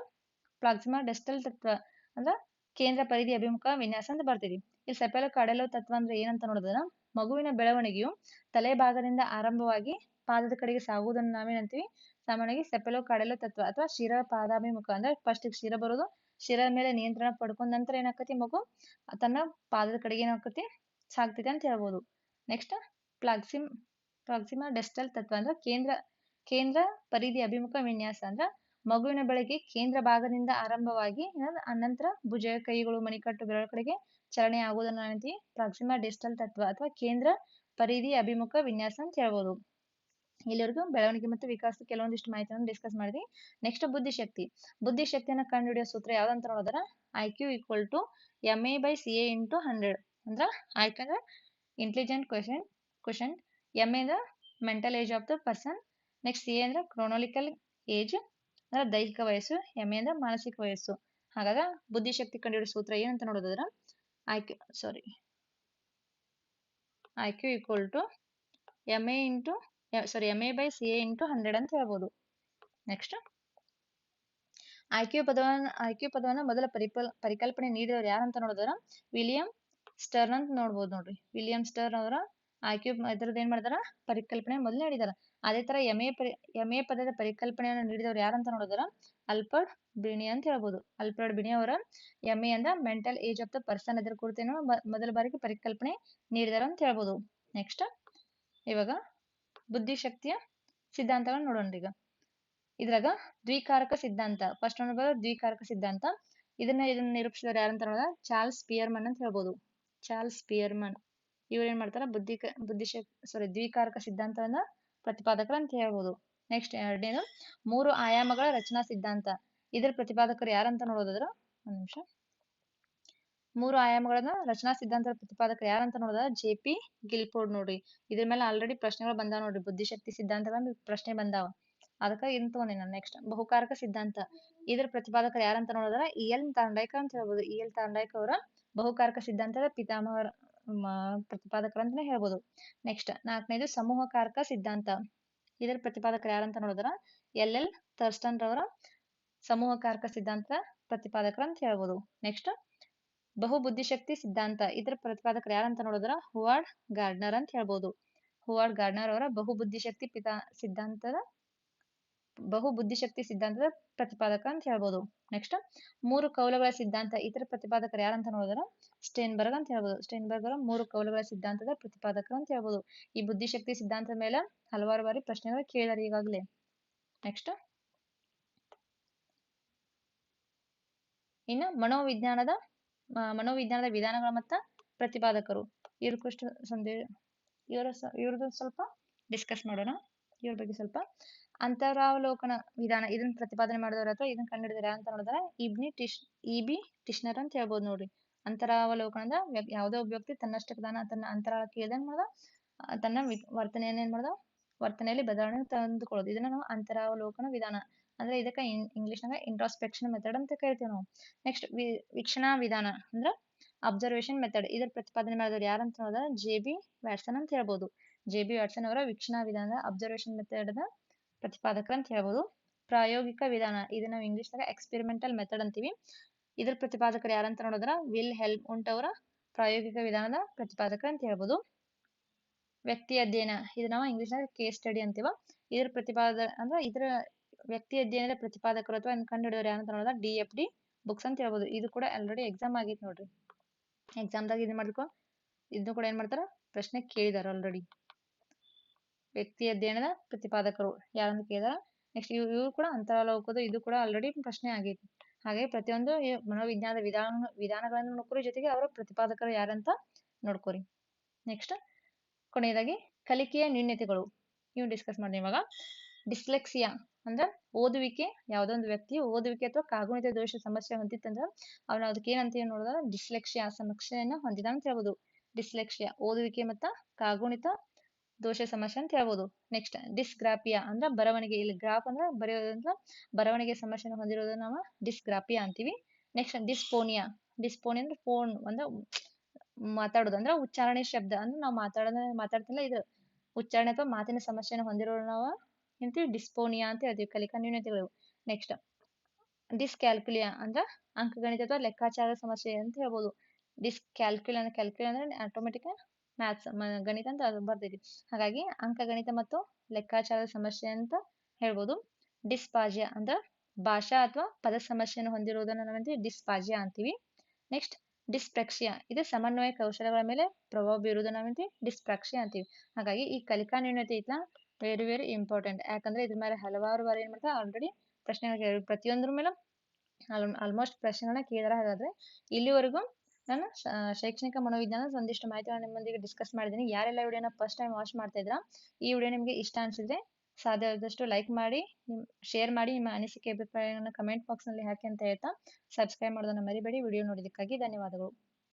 ಪ್ಲಾಕ್ಸಿಮಾ ಡೆಸ್ಟಲ್ ತತ್ವ ಅಂದ್ರ ಕೇಂದ್ರ ಪರಿಧಿ ಅಭಿಮುಖ ವಿನ್ಯಾಸ ಅಂತ ಬರ್ತೈತಿ ಇಲ್ಲಿ ಸೆಪೆಲೋಕಾರ್ಡೆಲೋ ತತ್ವ ಅಂದ್ರೆ ಏನಂತ ನೋಡಿದ್ರ ಮಗುವಿನ ಬೆಳವಣಿಗೆಯು ತಲೆ ಭಾಗದಿಂದ ಆರಂಭವಾಗಿ ಪಾದದ ಕಡೆಗೆ ಸಾಗುವುದನ್ನು ನಾವೇನಂತೀವಿ ಸಾಮಾನ್ಯವಾಗಿ ಸೆಪೆಲೋ, ಕಾಡೆಲೋ ತತ್ವ ಅಥವಾ ಶಿರ ಪಾದಾಭಿಮುಖ ಅಂದ್ರೆ ಫಸ್ಟ್ ಶಿರ ಬರೋದು. ಶಿರದ ಮೇಲೆ ನಿಯಂತ್ರಣ ಪಡ್ಕೊಂಡ ನಂತರ ಏನಾಕತಿ ಮಗು? ತನ್ನ ಪಾದದ ಕಡೆಗೆ ಏನಾಕತಿ ಸಾಗ್ತೈತಿ ಅಂತ ಹೇಳ್ಬೋದು. ನೆಕ್ಸ್ಟ್ ಪ್ಲಾಕ್ಸಿಮ್ ಪ್ರಾಕ್ಸಿಮಾ ಡೆಸ್ಟಲ್ ತತ್ವ ಅಂದ್ರೆ ಕೇಂದ್ರ ಕೇಂದ್ರ ಪರಿಧಿ ಅಭಿಮುಖ ವಿನ್ಯಾಸ ಅಂದ್ರೆ ಮಗುವಿನ ಬೆಳಗ್ಗೆ ಕೇಂದ್ರ ಭಾಗದಿಂದ ಆರಂಭವಾಗಿ ಅನಂತರ ಭುಜ ಕೈಗಳು, ಮಣಿಕಟ್ಟು, ಬೆರಳ ಕಡೆಗೆ ಚಲನೆ ಆಗುವುದನ್ನು ಪ್ರಾಕ್ಸಿಮಾ ಡಿಸ್ಟಲ್ ತತ್ವ ಅಥವಾ ಕೇಂದ್ರ ಪರಿಧಿ ಅಭಿಮುಖ ವಿನ್ಯಾಸ ಅಂತ ಹೇಳ್ಬೋದು. ಇಲ್ಲಿವರೆಗೂ ಬೆಳವಣಿಗೆ ಮತ್ತು ವಿಕಾಸದ ಕೆಲವೊಂದಿಷ್ಟು ಮಾಹಿತಿಯನ್ನು ಡಿಸ್ಕಸ್ ಮಾಡಿದ್ವಿ. ನೆಕ್ಸ್ಟ್ ಬುದ್ಧಿಶಕ್ತಿ. ಬುದ್ಧಿಶಕ್ತಿಯನ್ನ ಕಂಡುಹಿಡಿಯೋ ಸೂತ್ರ ಯಾವ್ದಂತ ನೋಡಿದ್ರ I Q equal to M A by C A into hundred ಅಂದ್ರ ಐಕ್ ಅಂದ್ರೆ ಇಂಟೆಲಿಜೆಂಟ್ ಕ್ವೆಶನ್ ಕ್ವಶನ್ ಎಂ ಅಂದ್ರೆ mental age of the person next C A ಅಂದ್ರೆ ಕ್ರೋನಾಲಿಕಲ್ ಏಜ್ ಅಂದ್ರೆ ದೈಹಿಕ ವಯಸ್ಸು. ಎಂ ಅಂದ್ರೆ ಮಾನಸಿಕ ವಯಸ್ಸು. ಹಾಗಾದ್ರೆ ಬುದ್ಧಿಶಕ್ತಿ ಕಂಡುಹಿಡಿಯೋ ಸೂತ್ರ ಏನಂತ ನೋಡೋದಾದ್ರ I Q sorry I Q equal to M A into sorry M A by C A into hundred ಅಂತ ಹೇಳ್ಬೋದು ನೆಕ್ಸ್ಟ್ ಕ್ಯೂ ಪದವನ್ನ ಕ್ಯೂ ಪದವನ್ನ ಮೊದಲ ಪರಿಪಲ್, ಪರಿಕಲ್ಪನೆ ನೀಡಿದವರು ಯಾರಂತ ನೋಡಿದ್ರ ವಿಲಿಯಂ ಸ್ಟರ್ನ್ ಅಂತ ನೋಡ್ಬೋದು ನೋಡ್ರಿ. ವಿಲಿಯಂ ಸ್ಟರ್ನ್ ಅವರ ಕ್ಯೂ ಇದ್ರದ್ದು ಏನ್ ಮಾಡಿದಾರ? ಪರಿಕಲ್ಪನೆ ಮೊದಲು ನೀಡಿದಾರ. ಅದೇ ತರ ಎಮೆ ಪರಿ ಎ ಪದದ ಪರಿಕಲ್ಪನೆಯನ್ನು ನೀಡಿದವರು ಯಾರಂತ ನೋಡಿದ್ರ ಅಲ್ಫರ್ಡ್ ಬಿಣಿ ಅಂತ ಹೇಳ್ಬೋದು. ಅಲ್ಫರ್ಡ್ ಬಿಣಿ ಅವರ ಎ ಅಂದ್ರ mental age of the person ಅದರ ಕುರಿತೇನು ಮೊದಲ ಬಾರಿಗೆ ಪರಿಕಲ್ಪನೆ ನೀಡಿದಾರ ಅಂತ ಹೇಳ್ಬೋದು. ನೆಕ್ಸ್ಟ್ ಇವಾಗ ಬುದ್ಧಿಶಕ್ತಿಯ ಸಿದ್ಧಾಂತಗಳನ್ನ ನೋಡೋಣ ಈಗ. ಇದ್ರಾಗ ದ್ವಿಕಾರಕ ಸಿದ್ಧಾಂತ ಫಸ್ಟ್ ನೋಡ್ಬೋದು ದ್ವಿಕಾರಕ ಸಿದ್ಧಾಂತ. ಇದನ್ನ ಇದನ್ನ ನಿರೂಪಿಸಿದವರು ಯಾರಂತ ನೋಡಿದ್ರೆ? ಚಾರ್ಲ್ಸ್ ಪಿಯರ್ಮನ್ ಅಂತ ಹೇಳ್ಬೋದು. Charles Spearman. ಇವ್ರು ಏನ್ ಮಾಡ್ತಾರ? ಬುದ್ಧಿ ಬುದ್ಧಿಶಕ್ ಸಾರಿ ದ್ವಿಕಾರಕ ಸಿದ್ಧಾಂತವನ್ನ ಪ್ರತಿಪಾದಕರು ಅಂತ ಹೇಳ್ಬೋದು. ನೆಕ್ಸ್ಟ್ ಎರಡನೇದು ಮೂರು ಆಯಾಮಗಳ ರಚನಾ ಸಿದ್ಧಾಂತ. ಇದ್ರ ಪ್ರತಿಪಾದಕರು ಯಾರಂತ ನೋಡೋದಾದ್ರ? ಒಂದ್ ನಿಮಿಷ. ಮೂರು ಆಯಾಮಗಳನ್ನ ರಚನಾ ಸಿದ್ಧಾಂತದ ಪ್ರತಿಪಾದಕರು ಯಾರಂತ ನೋಡಿದ್ರ ಜೆ ಪಿ ಗಿಲ್ಫೋರ್ಡ್ ನೋಡ್ರಿ. ಇದ್ರ ಮೇಲೆ ಆಲ್ರೆಡಿ ಪ್ರಶ್ನೆಗಳು ಬಂದಾವ ನೋಡ್ರಿ. ಬುದ್ಧಿಶಕ್ತಿ ಸಿದ್ಧಾಂತಗಳ ಪ್ರಶ್ನೆ ಬಂದಾವ. ಅದಕ್ಕ ಇನ್ ತಗೊಂಡಿ ನೆಕ್ಸ್ಟ್ ಬಹುಕಾರಕ ಸಿದ್ಧಾಂತ. ಇದ್ರ ಪ್ರತಿಪಾದಕರು ಯಾರಂತ ನೋಡಿದ್ರ? ಇ ಎಲ್ ತಾಂಡಾಯ್ಕ ಅಂತ ಹೇಳ್ಬೋದು. ಇ ಎಲ್ ತಾಂಡೈಕ ಅವರ ಬಹುಕಾರಕ ಸಿದ್ಧಾಂತದ ಪಿತಾಮಹರ ಪ್ರತಿಪಾದಕರ ಅಂತಾನೆ ಹೇಳ್ಬೋದು. ನೆಕ್ಸ್ಟ್ ನಾಲ್ಕನೇದು ಸಮೂಹಕಾರಕ ಸಿದ್ಧಾಂತ. ಇದರ ಪ್ರತಿಪಾದಕರು ಯಾರಂತ ನೋಡಿದ್ರ? ಎಲ್ ಎಲ್ ಥರ್ಸ್ಟನ್ ರವರ ಸಮೂಹಕಾರಕ ಸಿದ್ಧಾಂತ ಪ್ರತಿಪಾದಕರ ಅಂತ ಹೇಳ್ಬೋದು. ನೆಕ್ಸ್ಟ್ ಬಹು ಬುದ್ಧಿಶಕ್ತಿ ಸಿದ್ಧಾಂತ. ಇದರ ಪ್ರತಿಪಾದಕರು ಯಾರಂತ ನೋಡಿದ್ರ? ಹುವಾರ್ಡ್ ಗಾರ್ಡ್ನರ್ ಅಂತ ಹೇಳ್ಬೋದು. ಹುವಾರ್ಡ್ ಗಾರ್ಡ್ನರ್ ಅವರ ಬಹುಬುದ್ಧಿಶಕ್ತಿ ಪಿತಾ ಸಿದ್ಧಾಂತದ, ಬಹುಬುದ್ಧಿಶಕ್ತಿ ಸಿದ್ಧಾಂತದ ಪ್ರತಿಪಾದಕ ಅಂತ ಹೇಳ್ಬೋದು. ನೆಕ್ಸ್ಟ್ ಮೂರು ಕೌಲಗಳ ಸಿದ್ಧಾಂತ. ಇತರ ಪ್ರತಿಪಾದಕರು ಯಾರಂತ ನೋಡಿದ್ರ? ಸ್ಟೇನ್ಬರ್ಗ್ ಅಂತ ಹೇಳ್ಬೋದು. ಸ್ಟೇನ್ಬರ್ಗ್ ಅವರ ಮೂರು ಕೌಲಗಳ ಸಿದ್ಧಾಂತದ ಪ್ರತಿಪಾದಕರು ಅಂತ ಹೇಳ್ಬೋದು. ಈ ಬುದ್ಧಿಶಕ್ತಿ ಸಿದ್ಧಾಂತದ ಮೇಲೆ ಹಲವಾರು ಬಾರಿ ಪ್ರಶ್ನೆಗಳು ಕೇಳಿದಾರೆ ಈಗಾಗಲೇ. ನೆಕ್ಸ್ಟ್ ಇನ್ನು ಮನೋವಿಜ್ಞಾನದ ಮನೋವಿಜ್ಞಾನದ ವಿಧಾನಗಳು ಮತ್ತ ಪ್ರತಿಪಾದಕರು. ಇವ್ರ ಕೃಷ್ಣ ಸಂದೇ, ಇವರ ಇವ್ರದ್ದು ಸ್ವಲ್ಪ ಡಿಸ್ಕಸ್ ಮಾಡೋಣ. ಇವ್ರ ಬಗ್ಗೆ ಸ್ವಲ್ಪ ಅಂತರಾವಲೋಕನ ವಿಧಾನ ಇದನ್ನ ಪ್ರತಿಪಾದನೆ ಮಾಡಿದವರು ಅಥವಾ ಇದನ್ನ ಕಂಡುಹಿಡಿದಾರೆ ಅಂತ ನೋಡಿದ್ರೆ ಇಬ್ನಿ ಟಿಶ್ ಇ ಬಿ ಟಿಶ್ನರ್ ಅಂತ ಹೇಳ್ಬೋದು ನೋಡ್ರಿ. ಅಂತರಾವಲೋಕನದ ಯಾವುದೋ ಒಬ್ಬ ವ್ಯಕ್ತಿ ತನ್ನಷ್ಟಕ್ಕೆ ದಾನ ತನ್ನ ಅಂತರಾಳಕ್ಕೆ ಏನ್ ಮಾಡ್ದ? ತನ್ನ ವರ್ತನೆಯನ್ನ ಏನ್ ಮಾಡ್ದ? ವರ್ತನೆಯಲ್ಲಿ ಬದಲಾವಣೆ ತಂದುಕೊಳ್ಳೋದು. ಇದನ್ನ ನಾವು ಅಂತರಾವಲೋಕನ ವಿಧಾನ ಅಂದ್ರೆ ಇದಕ್ಕೆ ಇಂಗ್ಲಿಷ್ನಾಗ ಇಂಟ್ರಾಸ್ಪೆಕ್ಷನ್ ಮೆಥಡ್ ಅಂತ ಕರಿತೀವಿ ನಾವು. ನೆಕ್ಸ್ಟ್ ವೀಕ್ಷಣಾ ವಿಧಾನ ಅಂದ್ರೆ ಅಬ್ಸರ್ವೇಷನ್ ಮೆಥಡ್ ಇದರ ಪ್ರತಿಪಾದನೆ ಮಾಡಿದವರು ಯಾರಂತ ನೋಡಿದ್ರೆ? ಜೆ ಬಿ ವ್ಯಾಟ್ಸನ್ ಅಂತ ಹೇಳ್ಬೋದು. ಜೆ ಬಿ ವ್ಯಾಟ್ಸನ್ ಅವರ ವೀಕ್ಷಣಾ ವಿಧಾನದ ಅಬ್ಸರ್ವೇಷನ್ ಮೆಥಡ್ ಪ್ರತಿಪಾದಕರು ಅಂತ ಹೇಳ್ಬೋದು. ಪ್ರಾಯೋಗಿಕ ವಿಧಾನ. ಇದು ನಾವು ಇಂಗ್ಲಿಷ್ನಾಗ ಎಕ್ಸ್ಪೆರಿಮೆಂಟಲ್ ಮೆಥಡ್ ಅಂತೀವಿ. ಇದರ ಪ್ರತಿಪಾದಕರು ಯಾರಂತ ನೋಡಿದ್ರ? ವಿಲ್ ಹೆಲ್ಪ್ ಉಂಟ್ ಅವರ ಪ್ರಾಯೋಗಿಕ ವಿಧಾನದ ಪ್ರತಿಪಾದಕರು ಅಂತ ಹೇಳ್ಬೋದು. ವ್ಯಕ್ತಿ ಅಧ್ಯಯನ. ಇದು ನಾವು ಇಂಗ್ಲಿಷ್ನಾಗ ಕೇಸ್ ಸ್ಟಡಿ ಅಂತೀವ. ಇದರ ಪ್ರತಿಪಾದ, ಅಂದ್ರೆ ಇದ್ರ ವ್ಯಕ್ತಿ ಅಧ್ಯಯನದ ಪ್ರತಿಪಾದಕರು ಅಥವಾ ಕಂಡು ಕಂಡುಹಿಡಿದವರು ಯಾರಂತ ನೋಡಿದ್ರೆ ಡಿ ಎಫ್ ಡಿ ಬುಕ್ಸ್ ಅಂತ ಹೇಳ್ಬೋದು. ಇದು ಕೂಡ ಆಲ್ರೆಡಿ ಎಕ್ಸಾಮ್ ಆಗಿತ್ತು ನೋಡ್ರಿ. ಎಕ್ಸಾಮ್ದಾಗ ಇದು ಮಾಡ್ಕೊ ಇದನ್ನು ಕೂಡ ಏನ್ ಮಾಡ್ತಾರ? ಪ್ರಶ್ನೆ ಕೇಳಿದಾರ ಆಲ್ರೆಡಿ ವ್ಯಕ್ತಿ ಅಧ್ಯಯನದ ಪ್ರತಿಪಾದಕರು ಯಾರಂತ ಕೇಳಿದಾರ? ನೆಕ್ಸ್ಟ್ ಇವ್ ಇವ್ರು ಕೂಡ ಅಂತರಾಲೋಕದ ಇದು ಕೂಡ ಆಲ್ರೆಡಿ ಪ್ರಶ್ನೆ ಆಗೈತಿ. ಹಾಗೆ ಪ್ರತಿಯೊಂದು ಮನೋವಿಜ್ಞಾನದ ವಿಧಾನ ವಿಧಾನಗಳನ್ನು ನೋಡ್ಕೋರಿ ಜೊತೆಗೆ ಅವರ ಪ್ರತಿಪಾದಕರು ಯಾರಂತ ನೋಡ್ಕೋರಿ. ನೆಕ್ಸ್ಟ್ ಕೊನೆಯದಾಗಿ ಕಲಿಕೆಯ ನ್ಯೂನ್ಯತೆಗಳು ನೀವು ಡಿಸ್ಕಸ್ ಮಾಡಿ ಇವಾಗ. ಡಿಸ್ಲೆಕ್ಸಿಯಾ ಅಂದ್ರೆ ಓದುವಿಕೆ ಯಾವುದೋ ಒಂದು ವ್ಯಕ್ತಿ ಓದುವಿಕೆ ಅಥವಾ ಕಾಗುಣಿತ ದೋಷ ಸಮಸ್ಯೆ ಹೊಂದಿತ್ತಂದ್ರ ಅವ್ನ ಅದಕ್ಕೆ ಏನಂತೀವಿ ನೋಡಿದ್ರೆ ಡಿಸ್ಲೆಕ್ಸಿಯಾ ಸಮಸ್ಯೆಯನ್ನ ಹೊಂದಿದ ಅಂತ ಹೇಳ್ಬೋದು. ಡಿಸ್ಲೆಕ್ಸಿಯಾ, ಓದುವಿಕೆ ಮತ್ತ ಕಾಗುಣಿತ ದೋಷ ಸಮಸ್ಯೆ ಅಂತ ಹೇಳ್ಬೋದು. ನೆಕ್ಸ್ಟ್ ಡಿಸ್ಗ್ರಾಪಿಯಾ ಅಂದ್ರೆ ಬರವಣಿಗೆ. ಇಲ್ಲಿ ಗ್ರಾಫ್ ಅಂದ್ರೆ ಬರೆಯೋದ್ರಿಂದ ಬರವಣಿಗೆ ಸಮಸ್ಯೆನ ಹೊಂದಿರೋದನ್ನ ನಾವು ಡಿಸ್ಗ್ರಾಪಿಯಾ ಅಂತೀವಿ. ನೆಕ್ಸ್ಟ್ ಡಿಸ್ಪೋನಿಯಾ. ಡಿಸ್ಪೋನಿಯಾ ಅಂದ್ರೆ ಫೋನ್ ಅಂದ್ರೆ ಮಾತಾಡೋದು ಅಂದ್ರೆ ಉಚ್ಚಾರಣೆ ಶಬ್ದ ಅಂದ್ರೆ ನಾವು ಮಾತಾಡೋದ ಮಾತಾಡ್ತಿಲ್ಲ ಇದು. ಉಚ್ಚಾರಣೆ ಅಥವಾ ಮಾತಿನ ಸಮಸ್ಯೆನ ಹೊಂದಿರೋರು ನಾವು ಎಂತೀವಿ ಡಿಸ್ಪೋನಿಯಾ ಅಂತ ಹೇಳ್ತೀವಿ ಕಲಿಕಾ ನ್ಯೂನತೆಗಳು ನೆಕ್ಸ್ಟ್ ಡಿಸ್ಕ್ಯಾಲ್ಕುಲಿಯಾ ಅಂದ್ರೆ ಅಂಕಗಣಿತ ಅಥವಾ ಲೆಕ್ಕಾಚಾರದ ಸಮಸ್ಯೆ ಅಂತ ಹೇಳ್ಬೋದು. ಡಿಸ್ಕ್ಯಾಲ್ಕುಲ್ ಅಂದ್ರೆ ಕ್ಯಾಲ್ಕುಲ್ ಅಂದ್ರೆ ಆಟೋಮೆಟಿಕ್ ಮ್ಯಾಥ್ಸ್ ಗಣಿತ ಅಂತ ಬರ್ತೈತಿ ಹಾಗಾಗಿ ಅಂಕಗಣಿತ ಮತ್ತು ಲೆಕ್ಕಾಚಾರದ ಸಮಸ್ಯೆ ಅಂತ ಹೇಳ್ಬೋದು. ಡಿಸ್ಪಾಜಿಯಾ ಅಂದ್ರೆ ಭಾಷಾ ಅಥವಾ ಪದ ಸಮಸ್ಯೆಯನ್ನು ಹೊಂದಿರುವುದನ್ನು ನಾವಂತೀವಿ ಡಿಸ್ಪಾಜಿಯಾ ಅಂತೀವಿ. ನೆಕ್ಸ್ಟ್ ಡಿಸ್ಪ್ರಕ್ಷಿಯ ಇದು ಸಮನ್ವಯ ಕೌಶಲ್ಯಗಳ ಮೇಲೆ ಪ್ರಭಾವ ಬೀರುವುದನ್ನು ನಾವಂತೀವಿ ಡಿಸ್ಪ್ರಕ್ಷಿಯ ಅಂತೀವಿ. ಹಾಗಾಗಿ ಈ ಕಲಿಕಾ ನ್ಯೂನತೆ ಐತ್ಲಾ ವೆರಿ ವೆರಿ ಇಂಪಾರ್ಟೆಂಟ್ ಯಾಕಂದ್ರೆ ಇದ್ರ ಮೇಲೆ ಹಲವಾರು ಬಾರಿ ಏನ್ ಮಾಡ್ತಾರೆ ಆಲ್ರೆಡಿ ಪ್ರಶ್ನೆಗಳು ಪ್ರತಿಯೊಂದ್ರ ಮೇಲೆ ಆಲ್ಮೋಸ್ಟ್ ಪ್ರಶ್ನೆಗಳನ್ನ ಕೇಳಿದಾರೆ. ಹಾಗಾದ್ರೆ ಇಲ್ಲಿವರೆಗೂ ನಾನು ಶೈಕ್ಷಣಿಕ ಮನೋವಿಜ್ಞಾನದ ಒಂದಿಷ್ಟು ಮಾಹಿತಿಗಳನ್ನ ನಿಮ್ಮೊಂದಿಗೆ ಡಿಸ್ಕಸ್ ಮಾಡಿದ್ದೀನಿ. ಯಾರೆಲ್ಲ ವಿಡಿಯೋನ ಫಸ್ಟ್ ಟೈಮ್ ವಾಚ್ ಮಾಡ್ತಾ ಇದ್ರ ಈ ವಿಡಿಯೋ ನಿಮಗೆ ಇಷ್ಟ ಅನ್ಸಿದ್ರೆ ಸಾಧ್ಯವಾದಷ್ಟು ಲೈಕ್ ಮಾಡಿ, ನಿಮ್ ಶೇರ್ ಮಾಡಿ, ನಿಮ್ಮ ಅನಿಸಿಕೆ, ಅಭಿಪ್ರಾಯಗಳನ್ನ ಕಮೆಂಟ್ ಬಾಕ್ಸ್ನಲ್ಲಿ ಹಾಕಿ ಅಂತ ಹೇಳ್ತಾ ಸಬ್ಸ್ಕ್ರೈಬ್ ಮಾಡೋದನ್ನ ಮರಿಬೇಡಿ. ವಿಡಿಯೋ ನೋಡಿದ್ದಕ್ಕಾಗಿ ಧನ್ಯವಾದಗಳು.